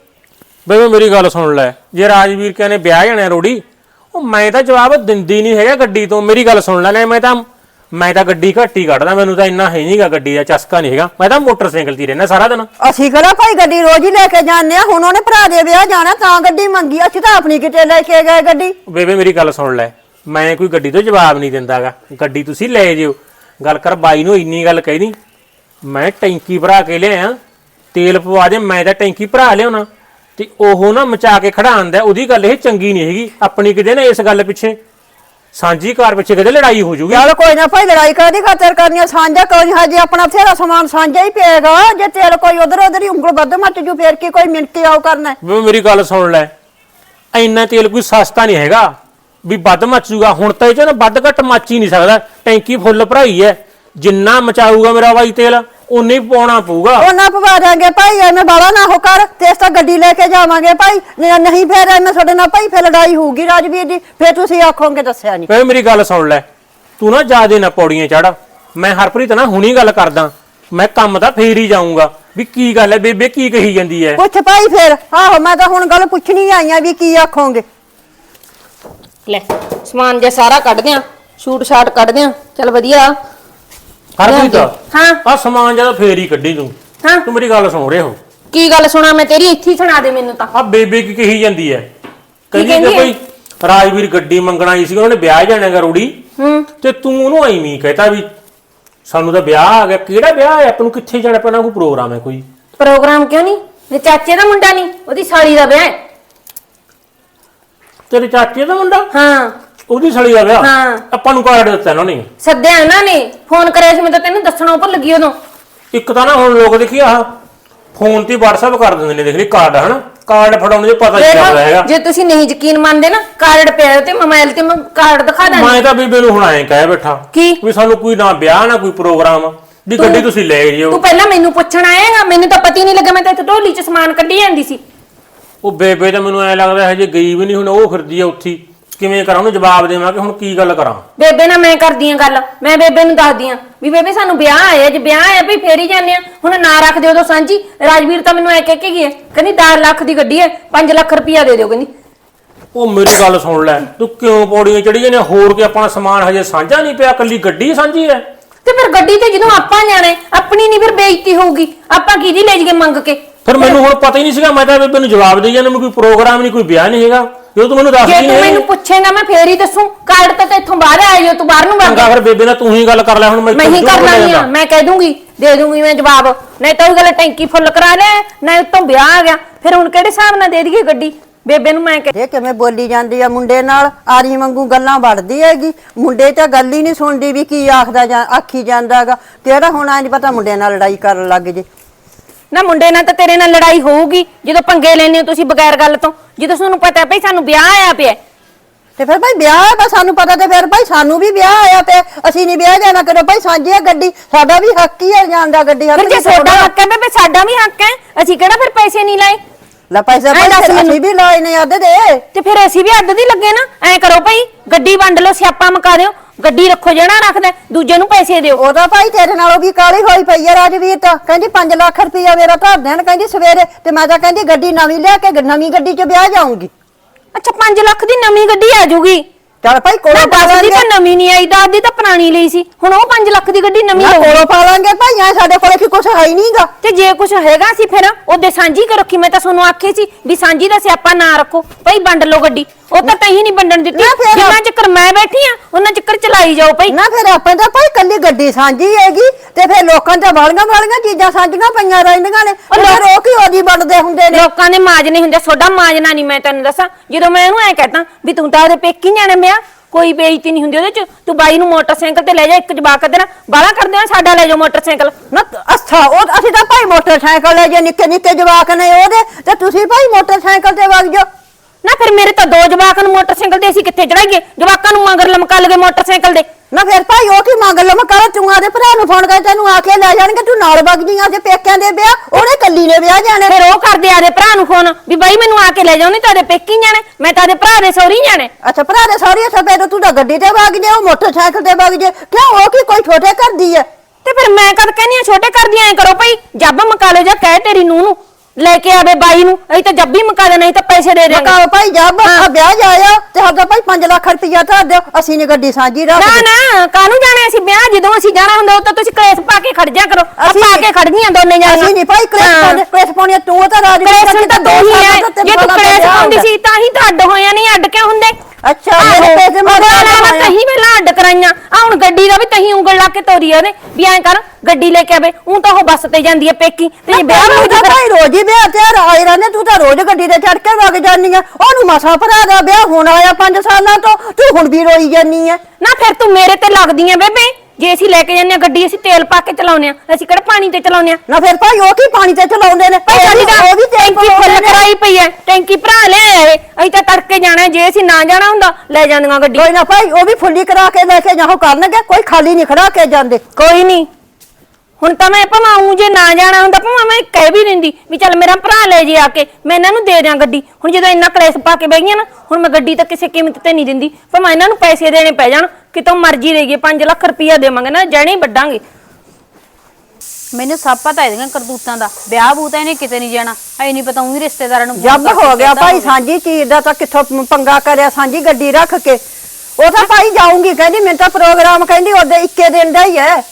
ਬੇਬੇ ਮੇਰੀ ਗੱਲ ਸੁਣ ਲੈ। ਜੇ ਰਾਜਵੀਰ ਕਹਿੰਦੇ ਵਿਆਹ ਜਾਣਾ ਰੋੜੀ ਉਹ ਮੈਂ ਤਾਂ ਜਵਾਬ ਦਿੰਦੀ ਨਹੀਂ ਹੈਗਾ ਗੱਡੀ ਤੋਂ। ਮੇਰੀ ਗੱਲ ਸੁਣ ਲੈ ਲੈ ਮੈਂ ਤਾਂ ਮੈਂ ਤਾਂ ਗੱਡੀ ਘੱਟ ਹੀ ਕੱਢਦਾ ਮੈਨੂੰ ਤਾਂ ਇੰਨਾ ਹੈ ਨਹੀਂਗਾ ਗੱਡੀ ਦਾ ਚਸਕਾ ਨਹੀਂ ਹੈਗਾ। ਮੈਂ ਤਾਂ ਮੋਟਰਸਾਈਕਲ ਤੇ ਰਹਿਣਾ ਸਾਰਾ ਦਿਨ। ਅਸੀਂ ਕਿਹੜਾ ਭਾਈ ਗੱਡੀ ਰੋਜ਼ ਹੀ ਲੈ ਕੇ ਜਾਂਦੇ ਆ? ਹੁਣ ਉਹਨੇ ਭਰਾ ਦੇ ਵਿਆਹ ਜਾਣਾ ਤਾਂ ਗੱਡੀ ਮੰਗੀ ਅਸੀਂ ਤਾਂ ਆਪਣੀ ਕਿਤੇ ਲੈ ਕੇ ਗਏ ਗੱਡੀ। ਬੇਬੇ ਮੇਰੀ ਗੱਲ ਸੁਣ ਲੈ। ਮੈਂ ਕੋਈ ਗੱਡੀ ਤੋਂ ਜਵਾਬ ਨਹੀਂ ਦਿੰਦਾਗਾ। ਗੱਡੀ ਤੁਸੀਂ ਲੈ ਜਿਓ। ਗੱਲ ਕਰ ਬਾਈ ਨੂੰ ਇੰਨੀ ਗੱਲ ਕਹਿਦੀ ਮੈਂ ਟੈਂਕੀ ਭਰਾ ਕੇ ਲਿਆਇਆ। ਤੇਲ ਪਵਾ ਦੇ ਮੈਂ ਤਾਂ ਟੈਂਕੀ ਭਰਾ ਲਿਆਉਣਾ। ਤੇ ਉਹ ਨਾ ਮਚਾ ਕੇ ਖੜਾਉਂਦਾ ਉਹਦੀ ਗੱਲ ਇਹ ਚੰਗੀ ਨਹੀਂ ਹੈਗੀ। ਆਪਣੀ ਕਿਤੇ ਨਾ ਇਸ ਗੱਲ ਪਿੱਛੇ ਸਾਂਝੀ ਕਾਰ ਪਿੱਛੇ ਕਿਤੇ ਲੜਾਈ ਹੋ ਜੂਗੀ। ਚੱਲ ਕੋਈ ਨਾ ਭਾਈ ਲੜਾਈ ਕਾਦੀ ਖਾਤਰ ਕਰਨੀ ਆ? ਸਾਂਝਾ ਕੋਈ ਹਜੇ ਆਪਣਾ ਬਥੇਰਾ ਸਮਾਨ ਸਾਂਝਾ ਹੀ ਪਏਗਾ ਜੇ ਤੇਲ ਕੋਈ ਉਧਰ ਉਧਰ ਹੀ ਉਂਗਲ ਵੱਧ ਮੱਚ ਜੂ ਫੇਰ ਕੀ ਕੋਈ ਮਿੰਟੀ ਆਉ ਕਰਨਾ? ਹੈ। ਵੀ ਮੇਰੀ ਗੱਲ ਸੁਣ ਲੈ। ਇੰਨਾ ਤੇਲ ਕੋਈ ਸਸਤਾ ਨਹੀਂ ਹੈਗਾ। ਵੀ ਵੱਧ ਮੱਚੂਗਾ ਹੁਣ ਤਾਂ ਇਹ ਚ ਨਾ ਵੱਧ ਘੱਟ ਮੱਚ ਹੀ ਨਹੀਂ ਸਕਦਾ। ਟੈਂਕੀ ਫੁੱਲ ਭਰਾਈ ਹੈ ਜਿੰਨਾ ਮਚਾਊਗਾ ਮੇਰਾ ਬਾਈ ਤੇਲ। ਉਨੇ ਪਾਉਣਾ ਪਊਗਾ। ਉਹ ਨਾ ਪਵਾ ਦਾਂਗੇ ਭਾਈ ਐਵੇਂ ਬਾਲਾ ਨਾ ਹੋ ਕਰ। ਤੇ ਇਸ ਤਾਂ ਗੱਡੀ ਲੈ ਕੇ ਜਾਵਾਂਗੇ ਭਾਈ। ਨਹੀਂ- ਨਹੀਂ ਫੇਰ ਐਵੇਂ ਤੁਹਾਡੇ ਨਾਲ ਭਾਈ ਫੇਰ ਲੜਾਈ ਹੋਊਗੀ ਰਾਜਵੀਰ ਦੀ। ਫੇਰ ਤੁਸੀਂ ਆਖੋਗੇ ਦੱਸਿਆ ਨਹੀਂ ਵੇ ਮੇਰੀ ਗੱਲ ਸੁਣ ਲੈ। ਤੂੰ ਨਾ ਜਿਆਦੇ ਨਾ ਪੌੜੀਆਂ ਚੜ ਮੈਂ ਹਰਪ੍ਰੀਤ ਨਾਲ ਹੁਣੀ ਗੱਲ ਕਰਦਾ। ਮੈਂ ਕੰਮ ਤਾਂ ਫੇਰ ਹੀ ਜਾਊਂਗਾ। ਵੀ ਕੀ ਗੱਲ ਹੈ ਬੇਬੇ ਕੀ ਕਹੀ ਜਾਂਦੀ ਹੈ ਪੁੱਛ ਭਾਈ ਫੇਰ। ਆਹੋ ਮੈਂ ਤਾਂ ਹੁਣ ਗੱਲ ਪੁੱਛਣੀ ਆਈਆਂ ਵੀ ਕੀ ਆਖੋਗੇ। ਲੈ ਸਮਾਨ ਜੇ ਸਾਰਾ ਕੱਢਦੇ ਆ ਸ਼ੂਟ ਸ਼ਾਟ ਕੱਢਦੇ ਆ ਚਲ ਵਧੀਆ। ਹਰਪ੍ਰੀਤ ਹਾਂ। ਆ ਸਮਾਨ ਜਦੋਂ ਫੇਰ ਹੀ ਕੱਢੀ ਤੂੰ। ਹਾਂ। ਤੂੰ ਮੇਰੀ ਗੱਲ ਸੁਣ ਰਿਹਾ ਹੋ। ਕੀ ਗੱਲ ਸੁਣਾ ਮੈਂ ਤੇਰੀ ਇੱਥੇ ਹੀ ਸੁਣਾ ਦੇ ਮੈਨੂੰ ਤਾਂ। ਆ ਬੇਬੇ ਕੀ ਕਹੀ ਜਾਂਦੀ ਹੈ ਕਹਿੰਦੀ ਕਿ ਹੈ? ਕੋਈ ਰਾਜਵੀਰ ਗੱਡੀ ਮੰਗਣਾ ਆਈ ਸੀ ਉਹਨਾਂ ਨੇ ਵਿਆਹ ਜਾਣਾਗਾ ਰੂੜੀ। ਹੂੰ। ਤੇ ਤੂੰ ਉਹਨੂੰ ਐਵੇਂ ਕਹਤਾ ਵੀ ਸਾਨੂੰ ਤਾਂ ਵਿਆਹ ਆ ਗਿਆ। ਕਿਹੜਾ ਵਿਆਹ ਹੈ ਆਪਾਂ ਨੂੰ ਕਿੱਥੇ ਜਾਣਾ ਪੈਣਾ? ਕੋਈ ਪ੍ਰੋਗਰਾਮ ਹੈ ਕੋਈ। ਪ੍ਰੋਗਰਾਮ ਕਿਉਂ ਨਹੀਂ? ਨੇ ਚਾਚੇ ਦਾ ਮੁੰਡਾ ਨਹੀਂ ਉਹਦੀ ਸਾਲੀ ਦਾ ਵਿਆਹ ਹੈ ਤੇਰੇ ਚਾਚੇ ਦਾ ਮੁੰਡਾ? ਹਾਂ। ਉਹਦੀ ਸਲੀ ਦਾ ਵਿਆਹ। ਹਾਂ। ਆਪਾਂ ਨੂੰ ਕਾਰਡ ਦਿੱਤਾ ਇਹਨਾਂ ਨੇ। ਸੱਦਿਆ ਇਹਨਾਂ ਨੇ ਫੋਨ ਕਰਿਆ ਸੀ ਮੈਂ ਤਾਂ ਤੈਨੂੰ ਦੱਸਣਾ ਭੁੱਲ ਗਈ ਉਦੋਂ। ਇੱਕ ਤਾਂ ਨਾ ਹੁਣ ਲੋਕ ਦੇਖੀ ਆਹ ਫੋਨ ਤੇ WhatsApp ਕਰ ਦਿੰਦੇ ਨੇ ਦੇਖ ਲਈ ਕਾਰਡ ਹਨਾ? ਕਾਰਡ ਫੜਾਉਣ ਦੇ ਪਤਾ ਨਹੀਂ ਚੱਲਦਾ ਹੈਗਾ। ਜੇ ਤੁਸੀਂ ਨਹੀਂ ਯਕੀਨ ਮੰਨਦੇ ਨਾ ਕਾਰਡ ਪਿਆ ਤੇ ਮੋਬਾਈਲ ਤੇ ਮੈਂ ਕਾਰਡ ਦਿਖਾ ਦਾਂਗੀ। ਮੈਂ ਤਾਂ ਬੀਬੀ ਨੂੰ ਹੁਣ ਐਂ ਕਹਿ ਬੈਠਾ ਕੀ? ਵੀ ਸਾਨੂੰ ਕੋਈ ਨਾ ਵਿਆਹ ਨਾ ਕੋਈ ਪ੍ਰੋਗਰਾਮ ਵੀ ਗੱਡੀ ਤੁਸੀਂ ਲੈ ਜਿਓ ਤੂੰ ਪਹਿਲਾਂ ਮੈਨੂੰ ਪੁੱਛਣ ਆਏਗਾ ਮੈਨੂੰ ਤਾਂ ਪਤਾ ਹੀ ਨਹੀਂ ਲੱਗਾ ਮੈਂ ਤਾਂ ਇੱਥੇ ਢੋਲੀ 'ਚ ਸਮਾਨ ਕੱਢੀ ਜਾਂਦੀ ਸੀ। ਉਹ ਬੇਬੇ ਤਾਂ ਮੈਨੂੰ ਐ ਲੱਗਦਾ ਹਜੇ ਗਈ ਵੀ ਨਹੀਂ ਹੁਣ ਉਹ ਫਿਰਦੀ ਆ ਉੱਥੀ ਕਿਵੇਂ ਕਰਾਂ? ਉਹਨੂੰ ਜਵਾਬ ਦੇਵਾਂ ਕਿ ਹੁਣ ਕੀ ਗੱਲ ਕਰਾਂ? ਬੇਬੇ ਨਾਲ ਮੈਂ ਕਰਦੀ ਆ ਗੱਲ। ਮੈਂ ਬੇਬੇ ਨੂੰ ਦੱਸਦੀ ਆ ਵੀ ਬੇਬੇ ਸਾਨੂੰ ਵਿਆਹ ਆਇਆ ਜੇ ਵਿਆਹ ਆਇਆ ਵੀ ਫੇਰ ਹੀ ਜਾਂਦੇ ਆ। ਹੁਣ ਨਾ ਰੱਖ ਦਿਓ ਉਦੋਂ ਸਾਂਝੀ। ਰਾਜਵੀਰ ਤਾਂ ਮੈਨੂੰ ਐ ਕਹਿ ਕੇ ਗਈ ਹੈ ਕਹਿੰਦੀ 10 ਲੱਖ ਦੀ ਗੱਡੀ ਹੈ 5 ਲੱਖ ਰੁਪਇਆ ਦੇ ਦਿਓ ਕਹਿੰਦੀ। ਉਹ ਮੇਰੀ ਗੱਲ ਸੁਣ ਲੈ ਤੂੰ ਕਿਉਂ ਪੌੜੀਆਂ ਚੜੀ ਜਾਂਦੇ ਹੋਰ ਕਿ ਆਪਣਾ ਸਮਾਨ ਹਜੇ ਸਾਂਝਾ ਨਹੀਂ ਪਿਆ? ਕੱਲੀ ਗੱਡੀ ਸਾਂਝੀ ਐ। ਤੇ ਫਿਰ ਗੱਡੀ ਤੇ ਜਦੋਂ ਆਪਾਂ ਜਾਣਾ ਆਪਣੀ ਨਹੀਂ ਫਿਰ ਬੇਇੱਜ਼ਤੀ ਹੋਊਗੀ। ਆਪਾਂ ਕਿਹਦੀ ਲੈ ਜੀਏ ਮੰਗ ਕੇ? ਫਿਰ ਮੈਨੂੰ ਹੁਣ ਪਤਾ ਹੀ ਨਹੀਂ ਸੀਗਾ ਮੈਂ ਤਾਂ ਬੇਬੇ ਨੂੰ ਜਵਾਬ ਦੇਈ ਜਾਂਦਾ ਮੈਂ ਕੋਈ ਪ੍ਰੋਗਰਾਮ ਨਹੀਂ ਕੋਈ ਵਿਆਹ ਨਹੀਂ ਹੈਗਾ। ਜਦੋਂ ਤੂੰ ਮੈਨੂੰ ਜੇ ਦੱਸਦੀ ਤੂੰ ਮੈਨੂੰ ਨਹੀਂ ਪੁੱਛੇਗਾ ਮੈਂ ਫੇਰ ਹੀ ਦੱਸੂ। ਕਾਰਡ ਤਾਂ ਇੱਥੋਂ ਬਾਹਰ ਆ ਜਾਓ ਤੂੰ ਬਾਹਰ ਨੂੰ ਵਗ ਚੰਗਾ ਫਿਰ ਬੇਬੇ ਨਾਲ ਤੂੰ ਹੀ ਗੱਲ ਕਰ ਲੈ ਹੁਣ ਮੈਂ ਮੈਂ ਹੀ ਇੱਥੋਂ ਕਰ ਲਾਂਗੀ? ਆ ਮੈਂ ਕਹਿ ਦੂੰਗੀ ਦੇ ਦੂੰਗੀ ਮੈਂ ਜਵਾਬ। ਨਹੀਂ ਤਾਂ ਉਹ ਗੱਲ ਟੈਂਕੀ ਫੁੱਲ ਕਰਾ ਲੈ ਨਾ ਉਤੋਂ ਵਿਆਹ ਆ ਗਿਆ। ਫਿਰ ਹੁਣ ਕਿਹੜੇ ਹਿਸਾਬ ਨਾਲ ਦੇ ਦਈਏ ਗੱਡੀ? ਬੇਬੇ ਨੂੰ ਮੈਂ ਕਹਿ ਇਹ ਕਿਵੇਂ ਬੋਲੀ ਜਾਂਦੀ ਆ ਮੁੰਡੇ ਨਾਲ? ਆਰੀ ਵਾਂਗੂ ਗੱਲਾਂ ਵੜਦੀ ਹੈਗੀ। ਮੁੰਡੇ ਤਾਂ ਗੱਲ ਹੀ ਨਹੀਂ ਸੁਣਦੀ ਵੀ ਕੀ ਆਖਦਾ ਜਾਂ ਆਖੀ ਜਾਂਦਾਗਾ। ਤੇਰਾ ਹੁਣ ਐ ਨਹੀਂ ਪਤਾ ਮੁੰਡੇ ਨਾਲ ਲੜਾਈ ਕਰਨ ਲੱਗ ਜੇ। ਨਾ ਮੁੰਡੇ ਨਾਲ ਤਾਂ ਤੇਰੇ ਨਾਲ ਲੜਾਈ ਹੋਊਗੀ। ਜਦੋਂ ਪੰਗੇ ਲੈਣੇ ਹੋ ਤੁਸੀਂ ਬਗੈਰ ਗੱਲ ਤੋਂ। ਜਦੋਂ ਤੁਹਾਨੂੰ ਪਤਾ ਭਈ ਸਾਨੂੰ ਵਿਆਹ ਆਇਆ ਪਿਆ। ਤੇ ਫਿਰ ਭਾਈ ਵਿਆਹ ਹੈ ਬਸ ਸਾਨੂੰ ਪਤਾ ਤੇ ਫਿਰ ਭਾਈ ਸਾਨੂੰ ਵੀ ਵਿਆਹ ਆਇਆ ਤੇ ਅਸੀਂ ਨਹੀਂ ਵਿਆਹ ਜਾਣਾ ਕਰੋ ਭਾਈ ਸਾਂਝੀ ਆ ਗੱਡੀ ਸਾਡਾ ਵੀ ਹੱਕ ਹੀ ਹੈ ਜਾਣ ਦਾ ਗੱਡੀ ਫਿਰ ਜੇ ਤੁਹਾਡਾ ਹੱਕ ਹੈ ਬੇਬੇ ਸਾਡਾ ਵੀ ਹੱਕ ਹੈ। ਅਸੀਂ ਕਿਹੜਾ ਫਿਰ ਪੈਸੇ ਨਹੀਂ ਲਾਏ? ਲੈ ਪੈਸੇ ਐਂ ਭਾਈ ਦੱਸ ਫਿਰ ਮੈਨੂੰ। ਅਸੀਂ ਵੀ ਲਾਏ ਨੇ ਅੱਧ ਦੇ। ਤੇ ਫਿਰ ਅਸੀਂ ਵੀ ਅੱਧ ਦੀ ਲੱਗੇ ਨਾ। ਐ ਕਰੋ ਭਾਈ ਗੱਡੀ ਵੰਡ ਲਓ ਸਿਆਪਾ ਮਕਾ ਦਿਓ। ਗੱਡੀ ਰੱਖੋ ਜਿਹੜਾ ਰੱਖਦਾ ਦੂਜੇ ਨੂੰ ਪੈਸੇ ਦਿਓ। ਉਹ ਤਾਂ ਭਾਈ ਤੇਰੇ ਨਾਲੋਂ ਵੀ ਕਾਲੀ ਹੋਈ ਪਈ ਆ ਰਾਜਵੀਰ ਤਾਂ। ਕਹਿੰਦੀ 5 ਲੱਖ ਰੁਪਇਆ ਮੇਰਾ ਧਰ ਦੇਣ ਕਹਿੰਦੀ ਸਵੇਰੇ। ਤੇ ਮੈਂ ਤਾਂ ਕਹਿੰਦੀ ਗੱਡੀ ਨਵੀਂ ਲਿਆ ਕੇ ਨਵੀਂ ਗੱਡੀ 'ਚ ਵਿਆਹ ਜਾਊਂਗੀ। ਅੱਛਾ 5 ਲੱਖ ਦੀ ਨਵੀਂ ਗੱਡੀ ਆ ਜਾਊਗੀ। ਚੱਲ ਭਾਈ ਕੋਲੋਂ ਪਾ ਦੱਸ ਦੀ ਲਾਂਗੇ ਤਾਂ ਨਵੀਂ ਨਹੀਂ ਆਈ ਦੱਸ ਦੀ ਤਾਂ ਪੁਰਾਣੀ ਲਈ ਸੀ। ਹੁਣ ਉਹ 5 ਲੱਖ ਦੀ ਗੱਡੀ ਨਵੀਂ ਨਾ ਕੋਲੋਂ ਪਾ ਲਾਂਗੇ ਭਾਈ ਐਂ ਸਾਡੇ ਕੋਲੇ ਕੀ ਕੁਛ ਹੈ ਹੀ ਨਹੀਂਗਾ ਤੇ ਜੇ ਕੁਝ ਹੈਗਾ ਸੀ ਫਿਰ ਉਹਦੇ ਸਾਂਝੀ ਕਰ ਰੱਖੀ ਮੈਂ ਤਾਂ ਤੁਹਾਨੂੰ ਆਖੀ ਸੀ ਵੀ ਸਾਂਝੀ ਦਾ ਸਿਆਪਾ ਨਾ ਰੱਖੋ। ਭਾਈ ਵੰਡ ਲਓ ਗੱਡੀ। ਉਹ ਤਾਂ ਤਹੀਂ ਨਹੀਂ ਵੰਡਣ ਦਿੱਤੀ। ਨਾ ਫਿਰ- ਜਿੰਨਾ ਚੱਕਰ ਮੈਂ ਬੈਠੀ ਆ ਉਹਨਾਂ ਚੱਕਰ ਚਲਾਈ ਜਾਓ ਭਾਈ। ਨਾ ਫਿਰ ਆਪਾਂ ਤਾਂ ਭਾਈ ਕੱਲੀ ਗੱਡੀ ਸਾਂਝੀ ਹੈਗੀ ਤੇ ਫਿਰ ਲੋਕਾਂ ਤੇ ਵਾਲੀਆਂ ਵਾਲੀਆਂ ਚੀਜ਼ਾਂ ਸਾਂਝੀਆਂ ਪਈਆਂ ਰਹਿੰਦੀਆਂ ਨੇ। ਉਹ ਫਿਰ ਉਹ ਕੀ ਉਹਦੀ ਬਣਦੇ ਹੁੰਦੇ ਨੇ? ਲੋਕਾਂ ਦੇ ਮਾਜ ਨਹੀਂ ਹੁੰਦੇ ਸੋਡਾ ਮਾਜਨਾ ਨਹੀਂ ਮੈਂ ਤੈਨੂੰ ਦੱਸਾਂ। ਜਦੋਂ ਮੈਂ ਉਹਨੂੰ ਐ ਕਹਤਾ ਵੀ ਤੂੰ ਤਾਂ ਉਹਦੇ ਪੇਕੀ ਜਾਣਾ ਮਿਆ ਕੋਈ ਬੇਇੱਜ਼ਤੀ ਨਹੀਂ ਹੁੰਦੀ ਉਹਦੇ ਚ। ਤੂੰ ਬਾਈ ਨੂੰ ਮੋਟਰਸਾਈਕਲ ਤੇ ਲੈ ਜਾ ਇੱਕ ਜਵਾਕ ਦੇਣਾ ਬਾਲਾ ਕਰਦੇ ਆ ਸਾਡਾ ਲੈ ਜਾਓ ਮੋਟਰਸਾਈਕਲ। ਨਾ ਅੱਛਾ ਉਹ ਅਸੀਂ ਤਾਂ ਭਾਈ ਮੋਟਰਸਾਈਕਲ ਲੈ ਜੇ ਨਿੱਕੇ ਨਿੱਕੇ ਜਵਾਕ ਨੇ ਉਹਦੇ ਤੇ ਤੁਸੀਂ ਭਾਈ ਮੋਟਰਸਾਈਕਲ ਤੇ ਵਗ ਜਾਓ। ਨਾ ਫਿਰ ਮੇਰੇ ਤਾਂ ਦੋ ਜਵਾਕਾਂ ਨੂੰ ਮੋਟਰਸਾਈਕਲ ਤੇ ਅਸੀਂ ਕਿੱਥੇ ਚੜਾਈਏ? ਜਵਾਕਾਂ ਨੂੰ ਮਗਰ ਲਮਕਾ ਲਗੇ ਮੋਟਰਸਾਈਕਲ ਦੇ। ਨਾ ਫਿਰ ਭਾਈ ਉਹ ਕੀ ਮੰਗ ਲਵਾਂ? ਕਰ ਤੂੰ ਆਦੇ ਭਰਾ ਨੂੰ ਫੋਨ ਕਰ ਤੈਨੂੰ ਆ ਕੇ ਲੈ ਜਾਣਗੇ ਤੂੰ ਨਾਲ ਵਗ ਜੀਆਂ ਤੇ ਪੇਕਿਆਂ ਦੇ ਵਿਆਹ ਉਹਨੇ ਕੱਲੀ ਨੇ ਵਿਆਹ ਜਾਣਾ। ਫਿਰ ਉਹ ਕਰਦੇ ਆਦੇ ਭਰਾ ਨੂੰ ਫੋਨ ਵੀ ਬਾਈ ਮੈਨੂੰ ਆ ਕੇ ਲੈ ਜਾਓ ਨਹੀਂ ਤਾਂ ਉਹਦੇ ਪੇਕੀ ਜਾਣੇ ਮੈਂ ਤਾਂ ਉਹਦੇ ਭਰਾ ਦੇ ਸੌਰੀ ਜਾਣੇ। ਅੱਛਾ ਭਰਾ ਦੇ ਸਹੁਰੇ ਸਭੇ ਤੋਂ ਤੂੰ ਤਾਂ ਗੱਡੀ ਤੇ ਵਗ ਜਾ ਉਹ ਮੋਟਰਸਾਈਕਲ ਤੇ ਵਗ ਜਾ ਕਿਉਂ ਉਹ ਕੀ ਕੋਈ ਛੋਟੇ ਕਰਦੀ ਹੈ ਤੇ ਫਿਰ ਮੈਂ ਕਦ ਕਹਿੰਦੀ ਆ ਛੋਟੇ ਕਰਦੀ ਐ ਕਰੋ ਭਾਈ ਜੱਬ ਮਕਾ ਲਓ ਜਾਂ ਕਹਿ ਤੇਰੀ ਨੂੰ ਨੂੰ ਲੈ ਕੇ ਆਵੇ ਬਾਈ ਨੂੰ ਅਸੀਂ ਤਾਂ ਜੱਬ ਹੀ ਮਕਾ ਦੇਣਾ ਅਸੀਂ ਤਾਂ ਪੈਸੇ ਦੇ ਦੇਵਾਂਗੇ ਕਹੋ ਭਾਈ ਜੱਬ ਆ ਵਿਆਹ ਜਾਇਆ ਤੇ ਸਾਡਾ ਭਾਈ 5 ਲੱਖ ਰੁਪਇਆ ਧਰ ਦਿਓ ਅਸੀਂ ਨੇ ਗੱਡੀ ਸਾਂਝੀ ਰੱਖ ਨਾ। ਨਾ ਕਾਹਨੂੰ ਜਾਣੇ ਅਸੀਂ? ਵਿਆਹ ਜਦੋਂ ਅਸੀਂ ਜਾਣਾ ਹੁੰਦਾ ਉਹ ਤਾਂ ਤੁਸੀਂ ਕਲੇਸ਼ ਪਾ ਕੇ ਖੜ ਜਾ ਕਰੋ। ਅਸੀਂ ਆ ਕੇ ਖੜ ਗਈਆਂ ਦੋਨੇ ਜਾਣੀਆਂ। ਅਸੀਂ ਨਹੀਂ ਭਾਈ ਕਲੇਸ਼ ਹਾਂ। ਪਾਉਂਦੇ ਕਲੇਸ਼ ਪਾਉਣੀ ਤੂੰ ਤਾਂ ਰਾਜ ਕਲੇਸ਼ ਤਾਂ ਦੋ ਹੀ ਐ ਜੇ ਤੂੰ ਕਲੇਸ਼ ਪਾਉਂਦੀ ਸੀ ਤਾਂ ਹੀ ਤਾਂ ਅੱਡ ਹੋਇਆ ਨਹੀਂ ਅੱਡ ਕਿਉਂ ਹੁੰਦੇ? ਅੱਛਾ ਮੇਰੇ ਪੈਸੇ ਮੈਂ ਮੈਂ ਤਹੀਂ ਪਹਿਲਾਂ ਅੱਡ ਕਰਾਈਆਂ। ਆ ਹੁਣ ਗੱਡੀ ਦਾ ਵੀ ਤਹੀਂ ਉਂਗਲ ਲਾ ਕੇ ਤੋਰੀ ਉਹਨੇ ਵੀ ਐਂ ਕਰ ਗੱਡੀ ਲੈ ਕੇ ਆਵੇ। ਉਹ ਤਾਂ ਉਹ ਬੱਸ ਤੇ ਜਾਂਦੀ ਐ ਪੇਕੀ ਤੇ ਵਿਆਹ ਨੂੰ ਤਾਂ ਭਾਈ ਰੋਜ਼ ਹੀ ਵਿਆਹ ਤੇ ਆਏ ਰਹਿੰਦੇ ਤੂੰ ਤਾਂ ਰੋਜ਼ ਗੱਡੀ ਤੇ ਚੜ ਕੇ ਵਗ ਜਾਂਦੀ ਆ। ਉਹਨੂੰ ਮਸਾ ਭਰਾ ਦਾ ਵਿਆਹ ਹੁਣ ਆਇਆ 5 ਸਾਲਾਂ ਤੋਂ ਤੂੰ ਹੁਣ ਵੀ ਰੋਈ ਜਾਨੀ ਐ ਨਾ ਫਿਰ ਤੂੰ ਮੇਰੇ ਤੇ ਲੱਗਦੀ ਐ ਬੇਬੇ। ਜੇ ਅਸੀਂ ਲੈ ਕੇ ਜਾਂਦੇ ਆ ਗੱਡੀ ਅਸੀਂ ਤੇਲ ਪਾ ਕੇ ਚਲਾਉਂਦੇ ਆ ਅਸੀਂ ਕਿਹੜਾ ਪਾਣੀ ਤੇ ਚਲਾਉਂਦੇ ਆ ਨਾ ਫਿਰ ਭਾਈ ਉਹ ਕੀ ਪਾਣੀ ਤੇ ਚਲਾਉਂਦੇ ਨੇ? ਭਾਈ ਸਾਡੀ ਤਾਂ ਉਹ ਵੀ ਟੈਂਕੀ ਫੁੱਲ। ਕਰਾਈ ਪਈ ਐ ਟੈਂਕੀ ਭਰਾ ਲੈ ਆਏ। ਅਸੀਂ ਤਾਂ ਤੜਕੇ ਜਾਣਾ ਜੇ ਅਸੀਂ ਨਾ ਜਾਣਾ ਹੁੰਦਾ ਲੈ ਜਾਂਦੀਆਂ ਗੱਡੀ। ਕੋਈ ਨਾ ਭਾਈ ਉਹ ਵੀ ਫੁੱਲੀ ਕਰਾ ਕੇ ਲੈ ਕੇ ਜਾਓ ਕਰਨਗੇ। ਕੋਈ ਖਾਲੀ ਨਹੀਂ ਖੜਾ ਕੇ ਜਾਂਦੇ। ਕੋਈ ਨਹੀਂ। ਹੁਣ ਤਾਂ ਮੈਂ ਭਵਾਉਂ ਜੇ ਨਾ ਜਾਣਾ ਹੁੰਦਾ ਭਵਾ ਮੈਂ ਕਹਿ ਵੀ ਦਿੰਦੀ ਵੀ ਚੱਲ ਮੇਰਾ ਭਰਾ ਲੈ ਜੇ ਆ ਕੇ ਮੈਂ ਇਹਨਾਂ ਨੂੰ ਦੇ ਦਿਆਂ ਗੱਡੀ। ਹੁਣ ਜਦੋਂ ਇੰਨਾ ਕਲੇਸ਼ ਪਾ ਕੇ ਬਹਿ ਗਈਆਂ ਨਾ ਹੁਣ ਮੈਂ ਗੱਡੀ ਤਾਂ ਕਿਸੇ ਕੀਮਤ ਤੇ ਨਹੀਂ ਦਿੰਦੀ। ਭਵਾ ਇਹਨਾਂ ਨੂੰ ਪੈਸੇ ਦੇਣੇ ਪੈ ਜਾਣ ਕਿਤੋਂ ਮਰਜ਼ੀ ਦੇਈਏ 5 ਲੱਖ ਰੁਪਈਆ ਦੇਵਾਂਗੇ ਨਾ ਜਣੇ ਵੱਡਾਂਗੇ ਮੈਨੂੰ ਸਭ ਪਤਾ ਇਹਦੀਆਂ ਕਰਤੂਤਾਂ ਦਾ ਵਿਆਹ ਬੂਤ ਇਹਨੇ ਕਿਤੇ ਨਹੀਂ ਜਾਣਾ ਐ ਨਹੀਂ ਪਤਾ ਉਹੀ ਰਿਸ਼ਤੇਦਾਰਾਂ ਨੂੰ ਜੱਬ ਕਰਕੇ ਹੋ ਗਿਆ ਭਾਈ। ਸਾਂਝੀ ਚੀਜ਼ ਦਾ ਤਾਂ ਕਿੱਥੋਂ ਪੰਗਾ ਕਰਿਆ ਸਾਂਝੀ ਗੱਡੀ ਰੱਖ ਕੇ। ਉਹ ਤਾਂ ਭਾਈ ਜਾਊਂਗੀ ਕਹਿੰਦੀ ਮੈਨੂੰ ਤਾਂ ਪ੍ਰੋਗਰਾਮ ਕਹਿੰਦੀ ਉਹਦੇ ਇੱਕੇ ਦਿਨ ਦਾ ਹੀ ਹੈ।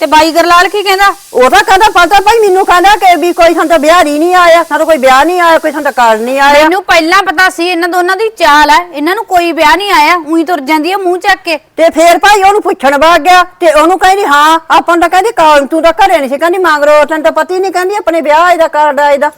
ਤੇ ਬਾਈ ਗਰਲਾਲ ਕੀ ਕਹਿੰਦਾ? ਉਹ ਤਾਂ ਕਹਿੰਦਾ ਪਤਾ ਭਾਈ? ਮੈਨੂੰ ਕਹਿੰਦਾ ਕਿ ਵੀ ਕੋਈ ਸਾਨੂੰ ਵਿਆਹ ਹੀ ਨਹੀਂ ਆਇਆ ਸਾਨੂੰ ਕੋਈ ਵਿਆਹ ਨਹੀਂ ਆਇਆ ਕੋਈ ਸਾਨੂੰ ਕਾਰਡ ਨਹੀਂ ਆਇਆ। ਮੈਨੂੰ ਪਹਿਲਾਂ ਪਤਾ ਸੀ ਇਹਨਾਂ ਦੋਨਾਂ ਦੀ ਚਾਲ ਹੈ ਇਹਨਾਂ ਨੂੰ ਕੋਈ ਵਿਆਹ ਨਹੀਂ ਆਇਆ ਉਹੀ ਤੁਰ ਜਾਂਦੀ ਹੈ ਮੂੰਹ ਚੱਕ ਕੇ। ਤੇ ਫੇਰ ਭਾਈ ਉਹਨੂੰ ਪੁੱਛਣ ਵਗ ਗਿਆ ਤੇ ਉਹਨੂੰ ਕਹਿੰਦੀ ਹਾਂ ਆਪਾਂ ਤਾਂ ਕਹਿੰਦੀ ਕਾਲ ਤੂੰ ਤਾਂ ਘਰੇ ਨਹੀਂ ਸੀ। ਕਹਿੰਦੀ ਮੰਗਰੋ ਤੈਨੂੰ ਤਾਂ ਪਤਾ ਹੀ ਨਹੀਂ ਕਹਿੰਦੀ ਆਪਣੇ ਵਿਆਹ ਇਹਦਾ ਕਾਰਡ ਆਇਆ ਦਾ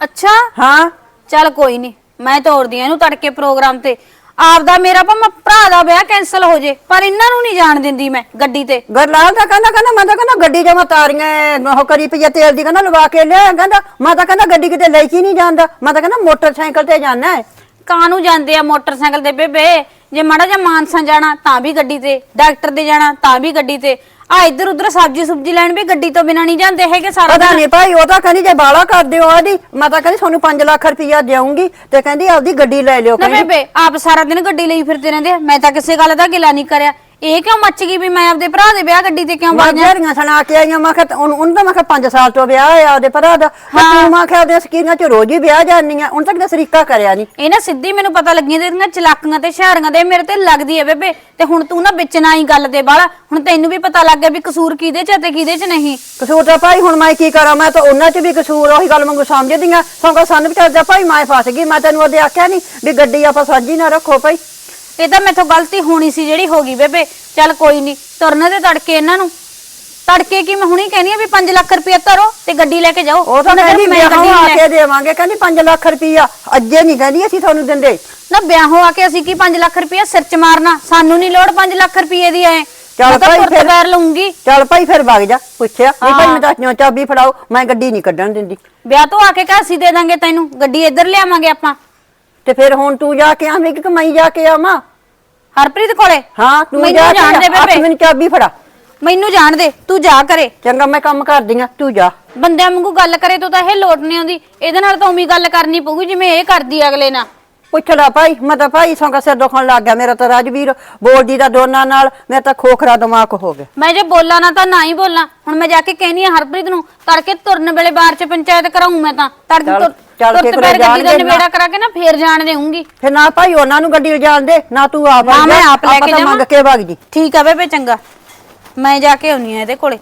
ਅੱਛਾ। ਹਾਂ। ਚੱਲ ਕੋਈ ਨਹੀਂ ਮੈਂ ਤੋਰਦੀ ਆ ਇਹਨੂੰ ਤੜਕੇ ਪ੍ਰੋਗਰਾਮ ਤੇ। ਆਪਦਾ ਮੇਰਾ ਭਾਵੇਂ ਭਰਾ ਦਾ ਵਿਆਹ ਕੈਨਸਲ ਹੋ ਜੇ ਪਰ ਇਹਨਾਂ ਨੂੰ ਨਹੀਂ ਜਾਣ ਦਿੰਦੀ ਮੈਂ ਗੱਡੀ ਤੇ। ਗਰਲਾਲ ਤਾਂ ਕਹਿੰਦਾ ਕਹਿੰਦਾ ਮੈਂ ਤਾਂ ਕਹਿੰਦਾ ਗੱਡੀ ਜਮਾ ਤਾਰੀਆਂ ਉਹ ਕਰੀ ਪਈ ਆ ਤੇਲ ਦੀ ਕਹਿੰਦਾ ਲਵਾ ਕੇ ਲਿਆ ਕਹਿੰਦਾ ਮੈਂ ਤਾਂ ਕਹਿੰਦਾ ਗੱਡੀ ਕਿਤੇ ਲੈ ਕੇ ਨਹੀਂ ਜਾਂਦਾ ਮੈਂ ਤਾਂ ਕਹਿੰਦਾ ਮੋਟਰਸਾਈਕਲ ਤੇ ਜਾਣਾ ਹੈ। ਕਾਹਨੂੰ ਜਾਂਦੇ ਆ ਮੋਟਰਸਾਈਕਲ ਤੇ ਬੇਬੇ? ਜੇ ਮਾੜਾ ਜਿਹਾ ਮਾਨਸਾ ਜਾਣਾ ਤਾਂ ਵੀ ਗੱਡੀ ਤੇ ਡਾਕਟਰ ਦੇ ਜਾਣਾ ਤਾਂ ਵੀ ਗੱਡੀ ਤੇ। ਆ ਇੱਧਰ ਉੱਧਰ ਸਬਜ਼ੀ ਸੁਬਜੀ ਲੈਣ ਵੀ ਗੱਡੀ ਤੋਂ ਬਿਨਾਂ ਨਹੀਂ ਜਾਂਦੇ ਹੈਗੇ ਸਾਰਾ ਪਤਾ ਦਿਨ ਨਹੀਂ ਭਾਈ ਉਹ ਤਾਂ ਕਹਿੰਦੀ ਜੇ ਬਾਲਾ ਕਰ ਦਿਓ ਆਦੀ ਮੈਂ ਤਾਂ ਕਹਿੰਦੀ ਤੁਹਾਨੂੰ 5 ਲੱਖ ਰੁਪਇਆ ਦੇਵਾਂਗੀ ਤੇ ਕਹਿੰਦੀ ਆਪਦੀ ਗੱਡੀ ਲੈ ਲਿਓ ਨਾ ਕਹਿੰਦੀ ਬੇਬੇ ਆਪ ਸਾਰਾ ਦਿਨ ਗੱਡੀ ਲਈ ਫਿਰਦੇ ਰਹਿੰਦੇ ਆ। ਮੈਂ ਤਾਂ ਕਿਸੇ ਗੱਲ ਦਾ ਗਿਲਾ ਨਹੀਂ ਕਰਿਆ ਇਹ ਕਿਉਂ ਮੱਚ ਗਈ ਵੀ ਮੈਂ ਆਪਦੇ ਭਰਾ ਦੇ ਵਿਆਹ ਗੱਡੀ ਤੇ ਕਿਉਂ ਮੈਂ ਵਗ ਜਾ ਜਿਹੜੀਆਂ ਸੁਣਾ ਕੇ ਆਈਆਂ ਮੈਂ ਕਿਹਾ ਉਹਨੂੰ ਉਹਨੂੰ ਤਾਂ ਮੈਂ ਕਿਹਾ 5 ਸਾਲ ਤੋਂ ਵਿਆਹ ਆ ਉਹਦੇ ਭਰਾ ਦਾ। ਹਾਂ। ਤੂੰ ਮੈਂ ਕਿਹਾ ਉਹਦੇ ਸਕੀਰੀਆਂ ਚ ਰੋਜ਼ ਹੀ ਵਿਆਹ ਜਾਂਦੀਆਂ ਹੁਣ ਤੱਕ ਤਾਂ ਸਰੀਕਾ ਕਰਿਆ ਨਹੀਂ ਇਹ ਨਾ ਸਿੱਧੀ ਮੈਨੂੰ ਪਤਾ ਲੱਗੀਆਂ ਤੇਰੀਆਂ ਚਲਾਕੀਆਂ ਤੇ ਹੁਸ਼ਿਆਰੀਆਂ ਦੇ ਮੇਰੇ ਤੇ ਲੱਗਦੀ ਐ ਬੇਬੇ। ਤੇ ਹੁਣ ਤੂੰ ਨਾ ਵਿੱਚ ਨਾ ਹੀ ਗੱਲ ਦੇ ਬਾਲਾ ਹੁਣ ਤੈਨੂੰ ਵੀ ਪਤਾ ਲੱਗ ਗਿਆ ਵੀ ਕਸੂਰ ਕਿਹਦੇ ਚ ਆ ਤੇ ਕਿਹਦੇ ਚ ਨਹੀਂ। ਕਸੂਰ ਤਾਂ ਭਾਈ ਹੁਣ ਮੈਂ ਕੀ ਕਰਾਂ ਮੈਂ ਤਾਂ ਉਹਨਾਂ 'ਚ ਵੀ ਕਸੂਰ ਉਹੀ ਗੱਲ ਮੰਗੂ ਸਮਝਦੀਆਂ। ਸਗੋਂ ਸਾਨੂੰ ਵਿਚਾਰਦਾ ਭਾਈ ਮੈਂ ਫਸ ਗਈ ਮੈਂ ਤੈਨੂੰ ਉਹਦੇ ਆਖਿਆ ਨਹੀਂ ਵੀ ਗੱਡੀ ਆਪਾਂ ਸਾਂਝੀ ਨਾ ਰੱਖੋ ਭਾਈ। ਇਹ ਤਾਂ ਮੈਥੋਂ ਗਲਤੀ ਹੋਣੀ ਸੀ ਜਿਹੜੀ ਹੋ ਗਈ ਬੇਬੇ। ਚੱਲ ਕੋਈ ਨਹੀਂ ਤੁਰਨ ਦੇ ਤੜਕੇ ਇਹਨਾਂ ਨੂੰ। ਤੜਕੇ ਕੀ ਮੈਂ ਹੁਣੀ ਕਹਿੰਦੀ ਆ ਵੀ 5 ਲੱਖ ਰੁਪਏ ਧਰੋ ਤੇ ਗੱਡੀ ਲੈ ਕੇ ਜਾਓ। ਉਹ ਤਾਂ ਉਹਨੇ ਕਹਿੰਦੀ ਵਿਆਹ ਮੈਂ ਆ ਗੱਡੀ ਲੈ ਕੇ ਦੇਵਾਂਗੇ ਕਹਿੰਦੀ 5 ਲੱਖ ਰੁਪਈਆ ਅੱਜੇ ਨਹੀਂ ਕਹਿੰਦੀ ਅਸੀਂ ਤੁਹਾਨੂੰ ਦਿੰਦੇ। ਨਾ ਵਿਆਹੋਂ ਆ ਕੇ ਅਸੀਂ ਕੀ 5 ਲੱਖ ਰੁਪਏ ਸਿਰ ਚ ਮਾਰਨਾ? ਸਾਨੂੰ ਨਹੀਂ ਲੋੜ 5 ਲੱਖ ਰੁਪਏ ਦੀ ਐ। ਚੱਲ ਭਾਈ ਫਿਰ। ਪੈਰ ਲਊਂਗੀ। ਚੱਲ ਭਾਈ ਫਿਰ ਵਗ ਜਾ ਪੁੱਛਿਆ। ਨਹੀਂ ਭਾਈ ਮੈਂ ਤਾਂ ਚਾਬੀ ਫੜਾਓ ਮੈਂ ਗੱਡੀ ਨਹੀਂ ਕੱਢਣ ਦਿੰਦੀ। ਵਿਆਹ ਤੋਂ ਆ ਕੇ ਕਹ ਅਸੀਂ ਦੇ ਦਾਂਗੇ ਤੈਨੂੰ। ਗੱਡੀ ਇੱਧਰ ਲਿਆਵਾਂਗੇ ਆਪਾਂ। ਤੇ ਫਿਰ ਹੁਣ ਤੂੰ ਜਾ ਕੇ ਆਵੇਂਗੀ ਕਿ ਮੈਂ ਜਾ ਕੇ ਆਵਾਂ? ਹਰਪ੍ਰੀਤ ਕੋਲੇ? ਹਾਂ ਤੂੰ ਮੈਨੂੰ ਜਾਣ ਦੇ ਆ ਬੇਬੇ। ਮੈਨੂੰ ਚਾਬੀ ਫੜਾ। ਮੈਨੂੰ ਜਾਣ ਦੇ ਤੂੰ ਜਾ ਕਰੇ। ਚੰਗਾ ਮੈਂ ਕੰਮ ਕਰਦੀ ਆ ਤੂੰ ਜਾ। ਬੰਦਿਆਂ ਵਾਂਗੂ ਗੱਲ ਕਰੇ ਤੂੰ ਤਾਂ ਇਹ ਲੋਟ ਨਹੀਂ ਆਉਂਦੀ। ਇਹਦੇ ਨਾਲ ਤਾਂ ਉਮੀ ਗੱਲ ਕਰਨੀ ਪਊਗੀ ਜਿਵੇਂ ਇਹ ਕਰਦੀ ਆ ਅਗਲੇ ਨਾਲ। ਪੁੱਛ ਲੈ ਭਾਈ ਮੈਂ ਤਾਂ ਭਾਈ ਸੌਂਗਾ ਸਿਰ ਦੁਖਣ ਲੱਗ ਗਿਆ ਮੇਰਾ ਤਾਂ ਰਾਜਵੀਰ ਬੋਲਦੀ ਦਾ ਦੋਨਾਂ ਨਾਲ ਮੇਰਾ ਤਾਂ ਖੋਖਰਾ ਦਿਮਾਗ ਹੋ ਗਿਆ। ਮੈਂ ਜੇ ਬੋਲਾਂ ਨਾ ਤਾਂ ਨਾ ਹੀ ਬੋਲਾਂ। ਹੁਣ ਮੈਂ ਜਾ ਕੇ ਕਹਿਨੀ ਆ ਹਰਪ੍ਰੀਤ ਨੂੰ ਤੜਕੇ ਤੁਰਨ ਵੇਲੇ ਬਾਹਰ ਚ ਪੰਚਾਇਤ ਕਰਾਉਂ ਮੈਂ ਤਾਂ। ਤੜਕੇ ਤੁਰ ਚੱਲ ਤੁਰਤ ਕੇ ਪੈਰ ਗੱਡੀ ਦਾ ਜਾਣਗੇ ਨਾ। ਨਿਬੇੜਾ ਕਰਾ ਕੇ ਨਾ ਫੇਰ ਜਾਣ ਦੇਊਂਗੀ ਫਿਰ ਨਾ ਭਾਈ ਉਹਨਾਂ ਨੂੰ ਗੱਡੀ ਲਿਜਾਣ ਦੇ ਨਾ ਤੂੰ ਆਪ ਨਾ ਜਾ, ਮੈਂ ਆਪ ਲੈ ਆਪਾਂ ਕੇ ਤਾਂ ਜਾਵਾਂ। ਮੰਗ ਕੇ ਵਗ ਜੀ ਠੀਕ ਆ ਬੇਬੇ ਚੰਗਾ। ਮੈਂ ਜਾ ਕੇ ਆਉਣੀ ਆ ਇਹਦੇ ਕੋਲੇ।